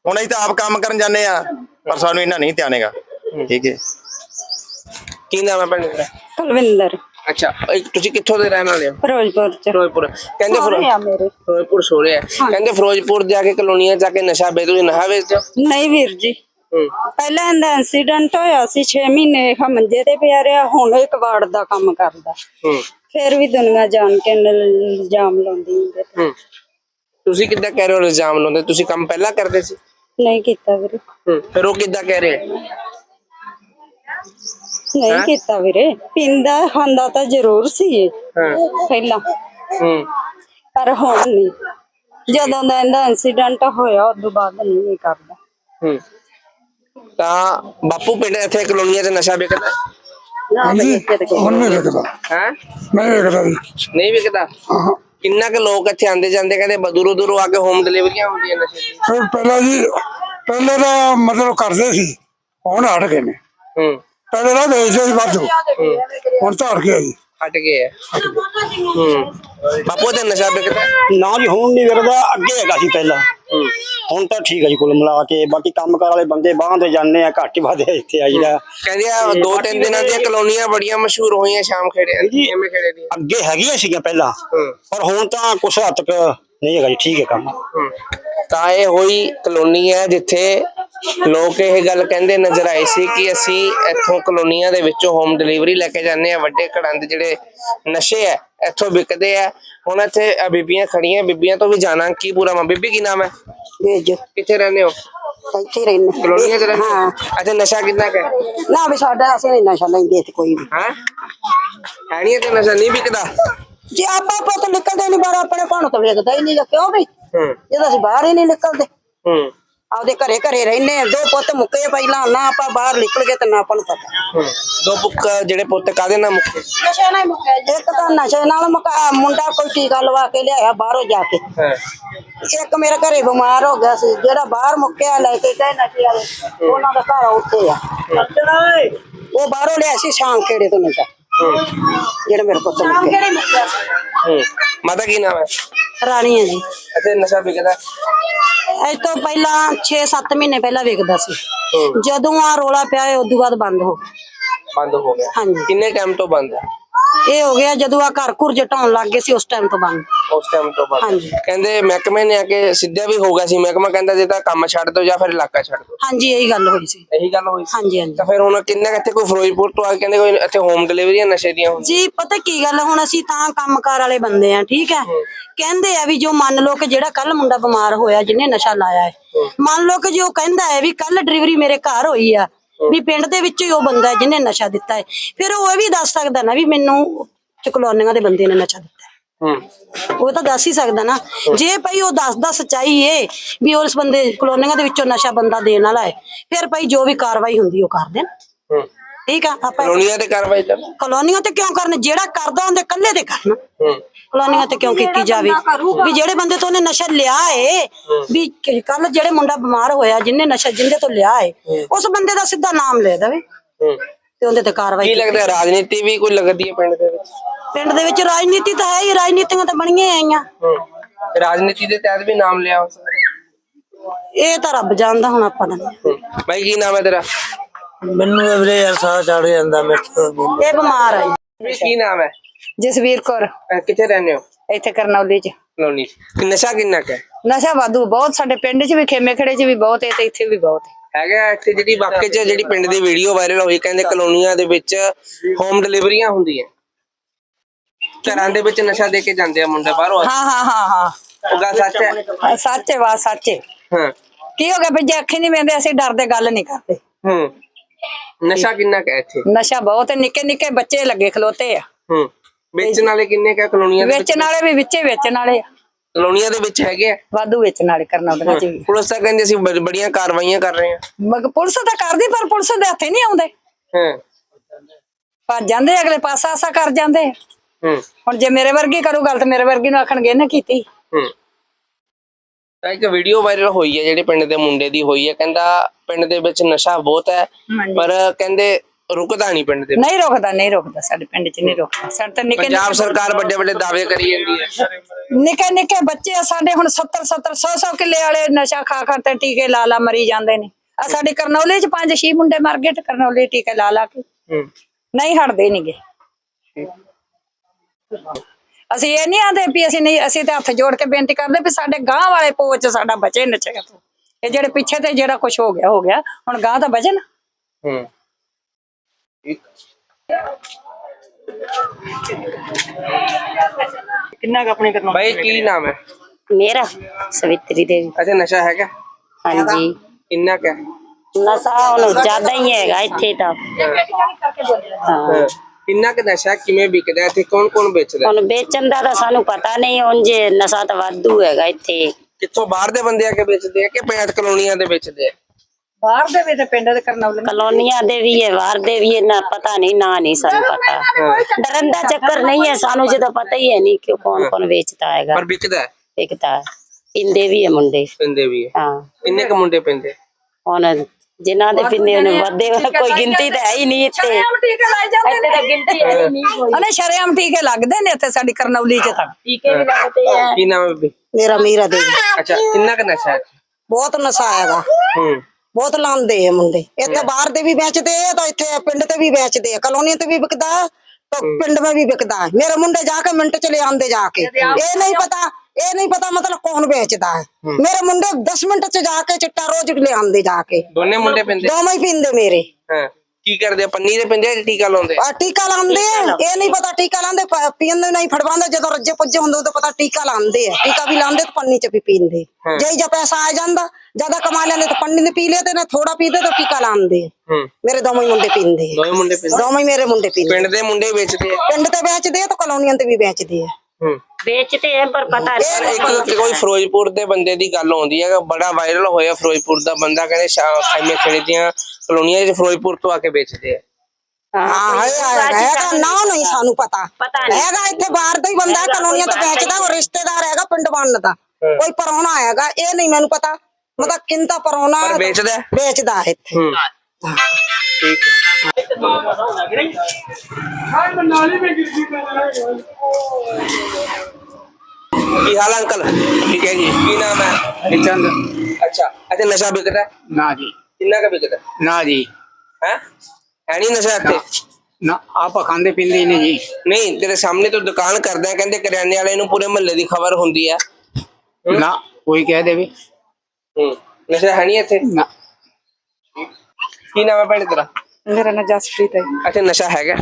ਹੁਣ ਅਸੀਂ ਤਾਂ ਆਪ ਕੰਮ ਕਰਨ ਜਾਂਦੇ ਆ ਪਰ ਸਾਨੂੰ ਇਹਨਾਂ ਨਹੀਂ ਧਿਆਨੇਗਾ ਠੀਕ ਹੈ। ਕੀ ਨਾਮ ਹੈ ਪਿੰਡ ਦਾ ਕੁਲਵਿੰਦਰ। ਅੱਛਾ ਇਹ ਤੁਸੀਂ ਕਿੱਥੋਂ ਦੇ ਰਹਿਣ ਵਾਲੇ ਹੋ? ਫਿਰੋਜ਼ਪੁਰ ਚ। ਫਿਰੋਜ਼ਪੁਰ। ਕਹਿੰਦੇ ਸਹੁਰੇ ਆ ਫਿਰੋ- ਮੇਰੇ। ਫਿਰੋਜ਼ਪੁਰ ਸੋਰੇ ਆ। ਕਹਿੰਦੇ ਫਿਰੋਜ਼ਪੁਰ ਜਾ ਕੇ ਕਲੋਨੀਆਂ ਜਾ ਕੇ ਨਸ਼ਾ ਵੇਚਦੇ ਤੁਸੀਂ ਨਸ਼ਾ ਵੇਚਦੇ ਹੋ? ਨਹੀਂ ਵੀਰ ਜੀ। ਹੂੰ। ਪਹਿਲਾਂ ਇਹਦਾ ਇਨਸੀਡੈਂਟ ਹੋਇਆ ਸੀ 6 ਮਹੀਨੇ ਖਾ ਮੰਜੇ ਤੇ ਪਿਆ ਰਿਹਾ ਹੁਣ ਇਹ ਕਬਾੜ ਦਾ ਕੰਮ ਕਰਦਾ। ਹੂੰ। ਫਿਰ ਵੀ ਦੁਨੀਆ ਜਾਣ ਕੇ ਨ- ਇਲਜ਼ਾਮ ਲਾਉਂਦੀ ਹੂੰ। ਤੁਸੀਂ ਕਿੱਦਾਂ ਕਹਿ ਰਹੇ ਹੋ ਇਲਜ਼ਾਮ ਲਾਉਂਦੇ ਤੁਸੀਂ ਕੰਮ ਪਹਿਲਾਂ ਕਰਦੇ ਸੀ? ਨਹੀਂ ਕੀਤਾ ਵੀਰੇ। ਹੂੰ ਫਿਰ ਉਹ ਕਿੱਦਾਂ ਕਹਿ ਰਹੇ ਨਹੀਂ ਕੀਤਾ ਵੀਰੇ। ਪਿੰਦਾ ਖਾਂਦਾ ਤਾਂ ਜ਼ਰੂਰ ਸੀ ਇਹ। ਹਾਂ। ਪਹਿਲਾਂ। ਹੂੰ। ਪਰ ਹੁਣ ਨਹੀਂ। ਜਦੋਂ ਦਾ ਇਹਦਾ ਇਨਸੀਡੈਂਟ ਹੋਇਆ ਉਦੋਂ ਬਾਅਦ ਨਹੀਂ ਇਹ ਕਰਦਾ। ਹੂੰ। ਤਾਂ ਬਾਪੂ ਪਿੰਡ ਇੱਥੇ ਕਲੋਨੀਆਂ 'ਚ ਨਸ਼ਾ ਵਿਕਦਾ ਹਾਂਜੀ ਹੁਣ ਨਹੀਂ। ਵਿਕਦਾ ਹੈ? ਨਹੀਂ ਵਿਕਦਾ ਜੀ ਨਹੀਂ ਵਿਕਦਾ ਕਿੰਨਾ ਕੁ ਲੋਕ ਇੱਥੇ ਆਂਦੇ ਜਾਂਦੇ ਕਹਿੰਦੇ ਦੂਰੋਂ ਦੂਰੋਂ ਆ ਕੇ ਹੋਮ ਡਿਲੀਵਰੀਆਂ ਹੁੰਦੀਆਂ ਨਸ਼ੇ ਦੀ? ਫਿਰ ਪਹਿਲਾਂ ਜੀ ਪਹਿਲਾਂ ਤਾਂ ਮਤਲਬ ਕਰਦੇ ਸੀ ਹੁਣ ਹਟ ਗਏ ਨੇ। ਹੂੰ। ਪਹਿਲਾਂ ਤਾਂ ਵੇਚਦੇ ਸੀ ਵਾਧੂ ਹੁਣ ਤਾਂ ਹਟ ਗਿਆ ਜੀ। ਹਟ ਗਏ ਆ। ਹੂੰ। ਬਾਪੂ ਤੇ ਨਸ਼ਾ ਵਿਕਦਾ ਨਾ ਜੀ ਹੁਣ ਨਹੀਂ ਵਿਕਦਾ ਅੱਗੇ ਹੈਗਾ ਸੀ ਪਹਿਲਾਂ। ਹੂੰ। ਹੁਣ ਤਾਂ ਠੀਕ ਹੈ ਜੀ ਕੁੱਲ ਮਿਲਾ ਕੇ। ਬਾਕੀ ਕੰਮ ਕਾਰ ਵਾਲੇ ਬੰਦੇ ਬਾਹਾਂ ਤੇ ਜਾਂਦੇ ਆ ਘੱਟ ਹੀ ਵਾਦੇ ਇੱਥੇ ਆਈਦਾ ਕਹਿੰਦੇ ਆ ਦੋ ਤਿੰਨ ਦਿਨਾਂ ਦੀਆਂ ਕਲੋਨੀਆਂ ਬੜੀਆਂ ਮਸ਼ਹੂਰ ਹੋਈਆਂ ਸ਼ਾਮ ਖੇੜੇ ਐਵੇਂ ਖੇੜੇ ਦੀਆਂ। ਅੱਗੇ ਹੈਗੀਆਂ ਸੀਗੀਆਂ ਪਹਿਲਾਂ। ਪਰ ਹੁਣ ਤਾਂ ਕੁਛ ਹੱਦ ਤੱਕ ਨਹੀਂ ਹੈਗਾ ਜੀ ਠੀਕ ਹੈ ਕੰਮ। ਤਾਂ ਇਹ ਹੋਈ ਕਲੋਨੀ ਹੈ ਜਿੱਥੇ ਲੋਕ ਇਹ ਗੱਲ ਕਹਿੰਦੇ ਨਜ਼ਰ ਆਏ ਸੀ ਕਿ ਅਸੀਂ ਇੱਥੋਂ ਕਲੋਨੀਆਂ ਦੇ ਵਿੱਚੋਂ ਹੋਮ ਡਿਲੀਵਰੀ ਲੈ ਕੇ ਜਾਂਦੇ ਆ ਵੱਡੇ ਘੜਾਂ ਦੇ ਜਿਹੜੇ ਨਸ਼ੇ ਆ ਇੱਥੋਂ ਵਿਕਦੇ ਆ ਹੁਣ ਇੱਥੇ ਆਹ ਬੀਬੀਆਂ ਖੜੀਆਂ ਬੀਬੀਆਂ ਤੋਂ ਵੀ ਜਾਣਾ। ਕੀ ਪੂਰਾ ਮਾ ਬੀਬੀ ਕੀ ਨਾਮ ਹੈ? ਭੇਜ ਕਿੱਥੇ ਰਹਿੰਦੇ ਹੋ? ਇੱਥੇ ਰਹਿੰਦੇ ਕਲੋਨੀਆਂ ਚ ਰਹਿੰਦੇ ਹਾਂ? ਹੋ। ਅੱਛਾ ਨਸ਼ਾ ਕਿੰਨਾ ਕੁ ਹੈ? ਨਾ ਵੀ ਸਾਡਾ ਅਸੀਂ ਨਹੀਂ ਨਸ਼ਾ ਲੈਂਦੇ ਇੱਥੇ ਕੋਈ ਵੀ। ਹੈ? ਹੈ ਨਹੀਂ ਤੇ ਨਸ਼ਾ ਨਹੀਂ ਵਿਕਦਾ? ਜੇ ਆਪਾਂ ਪੁੱਤ ਨਿਕਲਦੇ ਨਹੀਂ ਬਾਹਰ ਆਪਣੇ ਭਾਣੋ ਤਾਂ ਵੇਖਦਾ ਹੀ ਨਹੀਂ ਗਾ, ਕਿਉਂ ਵੀ? ਹੂੰ। ਜਦੋਂ ਅਸੀਂ ਬਾਹਰ ਹੀ ਨਹੀਂ ਨਿਕਲਦੇ। ਹੂੰ। ਆਪਦੇ ਘਰੇ ਘਰੇ ਰਹਿੰਦੇ ਆ ਦੋ ਪੁੱਤ ਮੁੱਕੇ ਪਹਿਲਾਂ ਨਾ ਆਪਾਂ ਬਾਹਰ ਨਿਕਲ ਗਏ ਤੇ ਨਾ ਆਪਾਂ ਨੂੰ ਪਤਾ। ਦੋ ਪੁੱਕ ਜਿਹੜੇ ਪੁੱਤ ਕਾਦੇ ਨਾਲ ਮੁੱਕੇ? ਨਸ਼ੇ ਨਾਲ ਮੁੱਕਿਆ ਇੱਕ ਤਾਂ ਨਸ਼ੇ ਨਾਲ ਮੁੱਕਾ ਮੁੰਡਾ ਕੋਈ ਟੀਕਾ ਲਵਾ ਕੇ ਲਿਆਇਆ ਬਾਹਰੋਂ ਜਾ ਕੇ। ਹਾਂ। ਇੱਕ ਮੇਰੇ ਘਰੇ ਬਿਮਾਰ ਹੋ ਗਿਆ ਸੀ ਜਿਹੜਾ ਬਾਹਰ ਮੁੱਕਿਆ ਲੈ ਕੇ ਗਏ ਨਸ਼ੇ ਵਾਲੇ ਉਹਨਾਂ ਦਾ ਘਰ ਉੱਥੇ ਆ। ਉਹ ਬਾਹਰੋਂ ਲਿਆ ਸੀ ਸ਼ਾਮ ਖੇੜੇ ਤੋਂ ਨਸ਼ਾ। ਜਿਹੜਾ ਮੇਰੇ ਪੁੱਤ ਮੁੱਕਿਆ। ਹੂੰ। ਮਾਤਾ ਕੀ ਨਾਮ ਹੈ? ਰਾਣੀ ਹੈ ਜੀ। ਅਤੇ ਨਸ਼ਾ ਵਿਕਦਾ? ਅੱਜ ਤੋਂ ਪਹਿਲਾਂ 6-7 ਮਹੀਨੇ ਪਹਿਲਾਂ ਵਿਕਦਾ ਸੀ। ਜਦੋਂ ਆ ਰੋਲਾ ਪਿਆ ਉਦੋਂ ਬਾਅਦ ਬੰਦ ਹੋ ਗਿਆ। ਬੰਦ ਹੋ ਗਿਆ। ਹਾਂਜੀ। ਕਿੰਨੇ ਟਾਈਮ ਤੋਂ ਬੰਦ ਹੈ? ਇਹ ਹੋ ਗਿਆ ਜਦੋਂ ਆ ਘਰ ਘੁਰ ਜਟਾਉਣ ਲੱਗ ਗਏ ਸੀ ਉਸ ਟਾਈਮ ਤੋਂ ਬੰਦ ਉਸ ਟਾਈਮ ਤੋਂ ਬੰਦ ਹਾਂਜੀ। ਕਹਿੰਦੇ ਮਹਿਕਮੇ ਨੇ ਆ ਕੇ ਸਿੱਧਾ ਵੀ ਹੋ ਗਿਆ ਸੀ। ਮਹਿਕਮਾ ਕਹਿੰਦਾ ਜੇ ਤਾਂ ਕੰਮ ਛੱਡ ਦੋ ਜਾਂ ਫਿਰ ਇਲਾਕਾ ਛੱਡ ਦੋ ਹਾਂਜੀ ਇਹੀ ਗੱਲ ਹੋਈ ਸੀ। ਇਹੀ ਗੱਲ ਹੋਈ ਸੀ। ਹਾਂਜੀ ਹਾਂਜੀ। ਤਾਂ ਫਿਰ ਹੁਣ ਕਿੰਨੇ ਕੁ ਇੱਥੇ ਕੋਈ ਫਿਰੋਜ਼ਪੁਰ ਤੋਂ ਆ ਕੇ ਕਹਿੰਦੇ ਕੋਈ ਇੱਥੇ ਹੋਮ ਡਿਲੀਵਰੀਆਂ ਨਸ਼ੇ ਦੀਆਂ ਹੁੰਦੀਆਂ? ਜੀ ਪਤਾ ਕੀ ਗੱਲ ਆ, ਹੁਣ ਅਸੀਂ ਤਾਂ ਕੰਮਕਾਰ ਵਾਲੇ ਬੰਦੇ ਆ ਠੀਕ ਹੈ। ਕਹਿੰਦੇ ਆ ਵੀ ਜੋ ਮੰਨ ਲਓ ਕਿ ਜਿਹੜਾ ਕੱਲ ਮੁੰਡਾ ਬਿਮਾਰ ਹੋਇਆ ਜਿਹਨੇ ਨਸ਼ਾ ਲਾਇਆ ਹੈ। ਮੰਨ ਲਓ ਕਿ ਜੋ ਕਹਿੰਦਾ ਹੈ ਵੀ ਕੱਲ ਡਿਲੀਵਰੀ ਮੇਰੇ ਘਰ ਹੋਈ ਆ ਵੀ ਪਿੰਡ ਦੇ ਵਿੱਚ ਹੀ ਉਹ ਬੰਦਾ ਹੈ ਜਿਹਨੇ ਨਸ਼ਾ ਦਿੱਤਾ ਹੈ। ਫਿਰ ਉਹ ਇਹ ਵੀ ਦੱਸ ਸਕਦਾ ਨਾ ਵੀ ਮੈਨੂੰ ਚਕਲੋਨੀਆਂ ਦੇ ਬੰਦੇ ਨੇ ਨਸ਼ਾ ਦਿੱਤਾ ਹੈ। ਹੂੰ। ਉਹ ਤਾਂ ਦੱਸ ਹੀ ਸਕਦਾ ਨਾ। ਜੇ ਭਾਈ ਉਹ ਦੱਸਦਾ ਸਚਾਈ ਏ ਵੀ ਉਸ ਬੰਦੇ ਕਲੋਨੀਆਂ ਦੇ ਵਿੱਚੋਂ ਨਸ਼ਾ ਬੰਦਾ ਦੇਣ ਵਾਲਾ ਹੈ ਫਿਰ ਭਾਈ ਜੋ ਵੀ ਕਾਰਵਾਈ ਹੁੰਦੀ ਉਹ ਕਰ ਦੇਣ। ਹੂੰ। ਠੀਕ ਆ? ਆਪਾਂ ਕਲੋਨੀਆਂ ਤੇ ਕਾਰਵਾਈ ਕਰ ਕਲੋਨੀਆਂ ਤੇ ਕਿਉਂ ਕਰਨ? ਜਿਹੜਾ ਕਰਦਾ ਉਹਦੇ ਕੱਲੇ ਤੇ ਕਰਨ ਹੂੰ। ਕਲੋਨੀਆਂ ਤੇ ਕਿਉਂ ਕੀਤੀ ਜਾਵੇ? ਵੀ ਜਿਹੜੇ ਬੰਦੇ ਤੋਂ ਉਹਨੇ ਨਸ਼ਾ ਲਿਆ ਏ ਵੀ ਕੱਲ ਜਿਹੜੇ ਮੁੰਡਾ ਬਿਮਾਰ ਹੋਇਆ ਜਿੰਨੇ ਨਸ਼ਾ ਜਿੰਦੇ ਤੋਂ ਲਿਆ ਏ ਉਸ ਬੰਦੇ ਦਾ ਸਿੱਧਾ ਨਾਮ ਲੈ ਦੇਵੇ। ਹੂੰ। ਤੇ ਉਹਦੇ ਤੇ ਕਾਰਵਾਈ ਕੀ। ਲੱਗਦਾ ਰਾਜਨੀਤੀ ਵੀ ਕੋਈ ਲੱਗਦੀ ਹੈ ਪਿੰਡ ਦੇ ਵਿੱਚ? ਪਿੰਡ ਦੇ ਵਿੱਚ ਰਾਜਨੀਤੀ ਤਾਂ ਹੈ ਹੀ ਰਾਜਨੀਤੀਆਂ ਤਾਂ ਬਣੀਆਂ ਆਈਆਂ। ਹੂੰ। ਰਾਜਨੀਤੀ ਦੇ ਤਹਿਤ ਵੀ ਨਾਮ ਲਿਆ ਹੋ ਸਕਦਾ ਇਹ ਤਾਂ ਰੱਬ ਜਾਣਦਾ ਹੁਣ ਆਪਾਂ ਦਾ। ਬਾਈ ਕੀ ਨਾਮ ਹੈ ਤੇਰਾ? ਮੈਨੂੰ ਵੀਰੇ ਯਾਰ ਸਾਹ ਚੜ ਜਾਂਦਾ ਮੇਰੇ ਤੋਂ। ਇਹ ਬਿਮਾਰ ਹੈ ਵੀ ਕੀ ਨਾਮ ਹੈ? ਜਸਵੀਰ ਕੌਰ। ਅਹ ਕਿੱਥੇ ਰਹਿੰਦੇ ਹੋ? ਇੱਥੇ ਕਰਨੌਲੀ ਚ। ਕਲੋਨੀ 'ਚ। ਨਸ਼ਾ ਕਿੰਨਾ ਕੁ ਹੈ? ਨਸ਼ਾ ਵਾਧੂ ਬਹੁਤ ਸਾਡੇ ਪਿੰਡ ਚ ਵੀ ਖੇਮੇ ਖੜੇ ਚ ਵੀ ਬਹੁਤ ਹੈ ਤੇ ਇੱਥੇ ਵੀ ਬਹੁਤ ਹੈ। ਹੈਗਾ ਇੱਥੇ ਜਿਹੜੀ ਵਾਕਈ ਚ ਜਿਹੜੀ ਪਿੰਡ ਦੀ ਵੀਡੀਓ ਵਾਇਰਲ ਹੋਈ ਕਹਿੰਦੇ ਕਲੋਨੀਆਂ ਦੇ ਵਿੱਚ ਹੋਮ ਡਿਲੀਵਰੀਆਂ ਹੁੰਦੀਆਂ। ਘਰਾਂ ਦੇ ਵਿੱਚ ਨਸ਼ਾ ਦੇ ਕੇ ਜਾਂਦੇ ਆ ਮੁੰਡੇ ਬਾਹਰੋਂ ਹਾਂ ਹਾਂ ਹਾਂ ਹਾਂ। ਉਹ ਗੱਲ ਸੱਚ ਹੈ? ਸੱਚ ਹੈ ਵਾ ਸੱਚ। ਹੈ। ਹਾਂ ਕੀ ਹੋ ਗਿਆ ਵੀ ਜੇ ਅੱਖੀ ਨਹੀਂ ਵੇਂਦੇ ਅਸੀਂ ਡਰਦੇ ਗੱਲ ਨਹੀਂ ਕਰਦੇ। ਹੂੰ। ਨਸ਼ਾ ਕਿੰਨਾ ਕੁ ਇੱਥੇ? ਨਸ਼ਾ ਬਹੁਤ ਹੈ ਨਿੱਕੇ ਨਿੱਕੇ ਬੱਚੇ ਲੱਗੇ ਖਲੋਤੇ ਆ। ਹੂੰ ਵੇਚਣ ਵਾਲੇ ਕਿੰਨੇ ਕੁ ਕਲੋਨੀਆਂ ਦੇ ਵਿੱਚ? ਵੇਚਣ ਵਾਲੇ ਵੀ ਵਿੱਚੇ ਵੇਚਣ ਵਾਲੇ ਆ। ਕਲੋਨੀਆਂ ਦੇ ਵਿੱਚ ਹੈਗੇ ਆ? ਵਾਧੂ ਵੇਚਣ ਵਾਲੇ ਕਰਨੌਲੀਆਂ ਚ ਵੀ। ਪੁਲਿਸ ਤਾਂ ਕਹਿੰਦੇ ਅਸੀਂ ਬੜ- ਬੜੀਆਂ ਕਾਰਵਾਈਆਂ ਕਰ ਰਹੇ ਹਾਂ। ਮਗ ਪੁਲਿਸ ਤਾਂ ਕਰਦੀ ਪਰ ਪੁਲਿਸ ਦੇ ਹੱਥੇ ਨਹੀਂ ਆਉਂਦੇ। ਹਾਂ। ਭੱਜ ਜਾਂਦੇ ਅਗਲੇ ਪਾਸਾ ਆਸਾ ਕਰ ਜਾਂਦੇ। ਆ। ਹੂੰ। ਹੁਣ ਜੇ ਮੇਰੇ ਵਰਗੀ ਕਰੂ ਗੱਲ ਤੇ ਮੇਰੇ ਵਰਗੀ ਨੂੰ ਆਖਣਗੇ ਇਹਨੇ ਕੀਤੀ। ਹੂੰ। ਤਾਂ ਇੱਕ ਵੀਡੀਓ ਵਾਇਰਲ ਹੋਈ ਹੈ ਜਿਹੜੇ ਪਿੰਡ ਦੇ ਮੁੰਡੇ ਦੀ ਹੋਈ ਹੈ। ਕਹਿੰਦਾ ਪਿੰਡ ਦੇ ਵਿੱਚ ਨਸ਼ਾ ਬਹੁਤ ਹੈ ਹਾਂਜੀ। ਪਰ ਕਹਿੰਦੇ ਰੁਕਦਾ ਨਹੀਂ ਪਿੰਡ ਦੇ ਵਿੱਚ। ਨਹੀਂ ਰੁਕਦਾ ਨਹੀਂ ਰੁਕਦਾ ਸਾਡੇ ਪਿੰਡ ਚ ਨਹੀਂ ਰੁਕਦਾ। ਸਾਡੇ ਤਾਂ ਨਿੱਕੇ ਪੰਜਾਬ ਸਰਕਾਰ ਵੱਡੇ ਵੱਡੇ ਦਾਅਵੇ ਕਰੀ ਜਾਂਦੀ ਹੈ। ਨਿੱਕੇ ਨਿੱਕੇ ਬੱਚੇ ਆ ਸਾਡੇ ਹੁਣ 70 70 100 100 ਕਿੱਲੇ ਵਾਲੇ ਨਸ਼ਾ ਖਾ ਖਾ ਤੇ ਟੀਕੇ ਲਾ ਲਾ ਮਰੀ ਜਾਂਦੇ ਨੇ। ਆ ਸਾਡੇ ਕਰਨੌਲੇ ਚ ਪੰਜ ਛੇ ਮੁੰਡੇ ਮਰ ਗਏ ਤੇ ਕਰਨੌਲੇ ਟੀਕੇ ਲਾ ਲਾ ਕੇ। ਹੂੰ। ਨਹੀਂ ਹਟਦੇ ਨਹੀਂਗੇ ਅਸੀਂ ਇਹ ਨਹੀਂ ਆਂਦੇ ਵੀ ਅਸੀਂ ਨਹੀਂ ਅਸੀਂ ਤੇ ਹੱਥ ਜੋੜ ਕੇ ਬੇਨਤੀ ਕਰਦੇ ਵੀ ਸਾਡੇ ਗਾਂ ਵਾਲੇ ਪੋਚ ਸਾਡਾ ਬਚੇ ਤੋਂ ਇਹ ਜਿਹੜੇ ਪਿੱਛੇ ਤੇ ਜਿਹੜਾ ਕੁਝ ਹੋ ਗਿਆ ਹੋ ਗਿਆ ਹੁਣ ਗਾਂ ਤਾਂ ਬਚੇ ਨਾ। ਹੂੰ। ਕਿੰਨਾ ਕੁ ਆਪਣੀ ਕਰਨਾ ਭਾਈ ਕੀ ਨਾਮ ਹੈ? ਮੇਰਾ ਸਵਿਤਰੀ ਦੇਵੀ। ਅੱਛਾ ਨਸ਼ਾ ਹੈਗਾ? ਹਾਂਜੀ। ਕਿੰਨਾ ਕੁ ਹੈ? ਨਸ਼ਾ ਹੁਣ ਜ਼ਿਆਦਾ ਹੀ ਹੈਗਾ ਇੱਥੇ ਤਾਂ। ਹਾਂ। ਕਿੰਨਾ ਕੁ ਨਸ਼ਾ ਕਿਵੇਂ ਵਿਕਦਾ? ਇੱਥੇ ਕੌਣ ਕੌਣ ਵੇਚਦਾ? ਹੁਣ ਵੇਚਣ ਦਾ ਤਾਂ ਸਾਨੂੰ ਪਤਾ ਨਹੀਂ ਉਂਝ ਨਸ਼ਾ ਤਾਂ ਵਾਧੂ ਹੈਗਾ ਇੱਥੇ। ਕਿੱਥੋਂ ਬਾਹਰ ਦੇ ਬੰਦੇ ਆ ਕੇ ਵੇਚਦੇ ਆ ਕਿ ਪਿੰਡ ਕਲੋਨੀਆਂ ਦੇ ਵੇਚਦੇ ਆ? ਬਾਹਰ ਦੇ ਵੀ ਤੇ ਪਿੰਡ ਦੇ ਕਰਨੌਲੇ। ਕਲੋਨੀਆਂ ਦੇ ਵੀ ਹੈ ਬਾਹਰ ਦੇ ਵੀ ਹੈ ਨਾ ਪਤਾ ਨਹੀਂ ਨਾ ਨਹੀਂ ਸਾਨੂੰ ਪਤਾ। ਡਰਨ ਦਾ ਚੱਕਰ ਨਹੀਂ ਹੈ ਸਾਨੂੰ ਜਦੋਂ ਪਤਾ ਹੀ ਹੈ ਨਹੀਂ ਕਿ ਕੌਣ ਕੌਣ ਵੇਚਦਾ ਹੈਗਾ। ਪਰ ਵਿਕਦਾ ਹੈ? ਵਿਕਦਾ। ਪੀਂਦੇ ਵੀ ਹੈ ਮੁੰਡੇ। ਪਿੰਦੇ ਵੀ ਹੈ। ਹਾਂ। ਕਿੰਨੇ ਕੁ ਮੁੰਡੇ ਪਿੰਦੇ ਹੁਣ ਜਿਨ੍ਹਾਂ ਦੇ ਪਿੰਨੇ ਨੇ ਵੱਧੇ ਕੋਈ ਗਿਣਤੀ ਤਾਂ ਹੈ ਹੀ ਨਹੀਂ ਇੱਥੇ। ਸ਼ਰਮ ਟੀਕੇ ਲਾਈ ਜਾਂਦੇ ਇੱਥੇ ਤਾਂ ਗਿਣਤੀ ਹੈ ਨਹੀਂ ਕੋਈ। ਉਹਨੇ ਸ਼ਰਮ ਟੀਕੇ ਲੱਗਦੇ ਨੇ ਇੱਥੇ ਸਾਡੀ ਕਰਨੌਲੀ 'ਚ ਤਾਂ। ਟੀਕੇ ਵੀ ਲੱਗਦੇ ਆ। ਕੀ ਨਾਮ ਹੈ ਬੀ ਮੇਰਾ ਮੀਰਾ ਦੇਵੀ। ਅੱਛਾ ਕਿੰਨਾ ਕ ਨਸ਼ਾ ਬਹੁਤ ਨਸ਼ਾ ਹੈਗਾ ਹੂੰ। ਬਹੁਤ ਲਾਂਦੇ ਆ ਮੁੰਡੇ। ਇੱਥੇ ਬਾਹਰ ਦੇ ਵੀ ਵੇਚਦੇ ਆ ਤਾਂ ਇੱਥੇ ਪਿੰਡ ਤੇ ਵੀ ਵੇਚਦੇ ਆ। ਕਲੋਨੀ ਤੇ ਵੀ ਵਿਕਦਾ ਪਿੰਡ ਵਿੱਚ ਵੀ ਵਿਕਦਾ। ਮੇਰੇ ਮੁੰਡੇ ਜਾ ਕੇ ਮਿੰਟ ਚ ਲੈ ਆਂਦੇ ਜਾ ਕੇ। ਇਹ ਨਹੀਂ ਪਤਾ ਇਹ ਨਹੀਂ ਪਤਾ ਮਤਲਬ ਕੌਣ ਵੇਚਦਾ ਹੈ। ਮੇਰੇ ਮੁੰਡੇ 10 ਮਿੰਟ ਚ ਜਾ ਕੇ ਚਿੱਟਾ ਰੋਜ਼ ਲਿਆਉਂਦੇ ਜਾ ਕੇ। ਦੋਨੇ ਮੁੰਡੇ ਪਿੰਦੇ? ਦੋਵੇਂ ਹੀ ਪੀਂਦੇ ਮੇਰੇ। ਹਾਂ। ਕੀ ਕਰਦੇ ਆ? ਪੰਨੀ ਦੇ ਪਿੰਦੇ ਟੀਕਾ ਲਾਉਂਦੇ ਆ? ਟੀਕਾ ਲਾਉਂਦੇ ਆ। ਇਹ ਨਹੀਂ ਪਤਾ ਟੀਕਾ ਲਾਉਂਦੇ ਪੀਂਦੇ ਨਹੀਂ ਫੜਵਾਉਂਦੇ। ਜਦੋਂ ਰੱਜੇ ਪੁੱਜੇ ਹੁੰਦੇ ਉਦੋਂ ਪਤਾ ਟੀਕਾ ਲਾਉਂਦੇ ਆ। ਟੀਕਾ ਵੀ ਲਾਉਂਦੇ ਤੇ ਪੰਨੀ ਚ ਵੀ ਪੀਂਦੇ। ਜੇ ਜੇ ਪੈਸਾ ਆ ਜਾਂਦਾ ਜ਼ਿਆਦਾ ਕਮਾ ਲੈਂਦੇ ਤਾਂ ਪੰਨੀ ਦੇ ਪੀ ਲਿਆ ਤੇ ਨਾ ਥੋੜਾ ਪੀਦੇ ਤਾਂ ਟੀਕਾ ਲਾਉਂਦੇ ਮੇਰੇ ਦੋਵੇਂ ਮੁੰਡੇ ਪੀਂਦੇ ਦੋਵੇਂ ਮੁੰਡੇ ਪੀਂਦੇ ਦੋਵੇਂ ਮੇਰੇ ਮੁੰਡੇ ਪੀਂਦੇ ਪਿੰਡ ਦੇ ਮੁੰਡੇ ਵੇਚਦੇ ਆ? ਪਿੰਡ ਤੇ ਵੇਚਦੇ ਆ ਤਾਂ ਕਲੋਨੀਆਂ ਤੇ ਵੀ ਵੇਚਦੇ ਆ। ਵੇਚਦੇ ਆ ਪਰ ਪਤਾ ਪਰ ਇੱਕ ਕੋਈ ਫਿਰੋਜ਼ਪੁਰ ਦੇ ਬੰਦੇ ਦੀ ਗੱਲ ਆਉਂਦੀ ਹੈ ਬੜਾ ਵਾਇਰਲ ਹੋਇਆ ਫਿਰੋਜ਼ਪੁਰ ਦਾ ਬੰਦਾ ਕਹਿੰਦੇ ਸ਼ਾ- ਖਾਈਮੇ ਖੇੜੇ ਦੀਆਂ ਕਲੋਨੀਆਂ ਚ ਫਿਰੋਜ਼ਪੁਰ ਤੋਂ ਆ ਕੇ ਵੇਚਦੇ ਆ। ਹਾਂ ਹੈਗਾ ਨਾ ਨਹੀਂ ਸਾਨੂੰ ਪਤਾ। ਹੈਗਾ ਇੱਥੇ ਬਾਹਰ ਦਾ ਹੀ ਬੰਦਾ ਕਾਨੂੰਨੀਆਂ ਤੇ ਵੇਚਦਾ ਉਹ ਰਿਸ਼ਤੇਦਾਰ ਹੈਗਾ ਪਿੰਡ ਬੰਨ ਦਾ। ਕੋਈ ਪਰੌਣਾ ਹੈਗਾ ਇਹ ਨਹੀਂ ਮੈਨੂੰ ਪਤਾ। ਮਤਲਬ ਕਿੰਤਾ ਪਰੌਣਾ ਪਰ ਵੇਚਦਾ ਹੈ? ਵੇਚਦਾ ਇੱਥੇ। ਠੀਕ ਹੈ ਕੀ ਹਾਲ ਹੈ ਅੰਕਲ? ਠੀਕ ਹੈ ਜੀ। ਕੀ ਨਾਮ ਹੈ? ਚੰਦ ਅੱਛਾ ਇੱਥੇ ਨਸ਼ਾ ਵਿਕਦਾ ਹੈ? ਨਾ ਜੀ। ਕਿੰਨਾ ਕੁ ਵਿਕਦਾ ਨਾ ਜੀ। ਹੈ? ਹੈ ਨਹੀਂ ਨਸ਼ਾ ਇੱਥੇ? ਨਾ। ਆਪਾਂ ਖਾਂਦੇ ਪੀਂਦੇ ਹੀ ਨਹੀਂ ਜੀ। ਨਹੀਂ ਤੇਰੇ ਸਾਹਮਣੇ ਤੋਂ ਦੁਕਾਨ ਕਰਦਾ ਹੈ, ਕਹਿੰਦੇ ਕਰਿਆਨੇ ਵਾਲੇ ਨੂੰ ਪੂਰੇ ਮਹੱਲੇ ਦੀ ਖਬਰ ਹੁੰਦੀ ਹੈ। ਨਾ ਕੋਈ ਕਹਿ ਦੇਵੇ। ਹੂੰ। ਨਸ਼ਾ ਹੈ ਨਹੀਂ ਇੱਥੇ? ਨਾ। ਕੀ ਨਾਮ ਹੈ ਭੈਣ ਤੇਰਾ? ਮੇਰਾ ਨਾਂ ਜਸਪ੍ਰੀਤ ਹੈ। ਇੱਥੇ ਨਸ਼ਾ ਹੈਗਾ?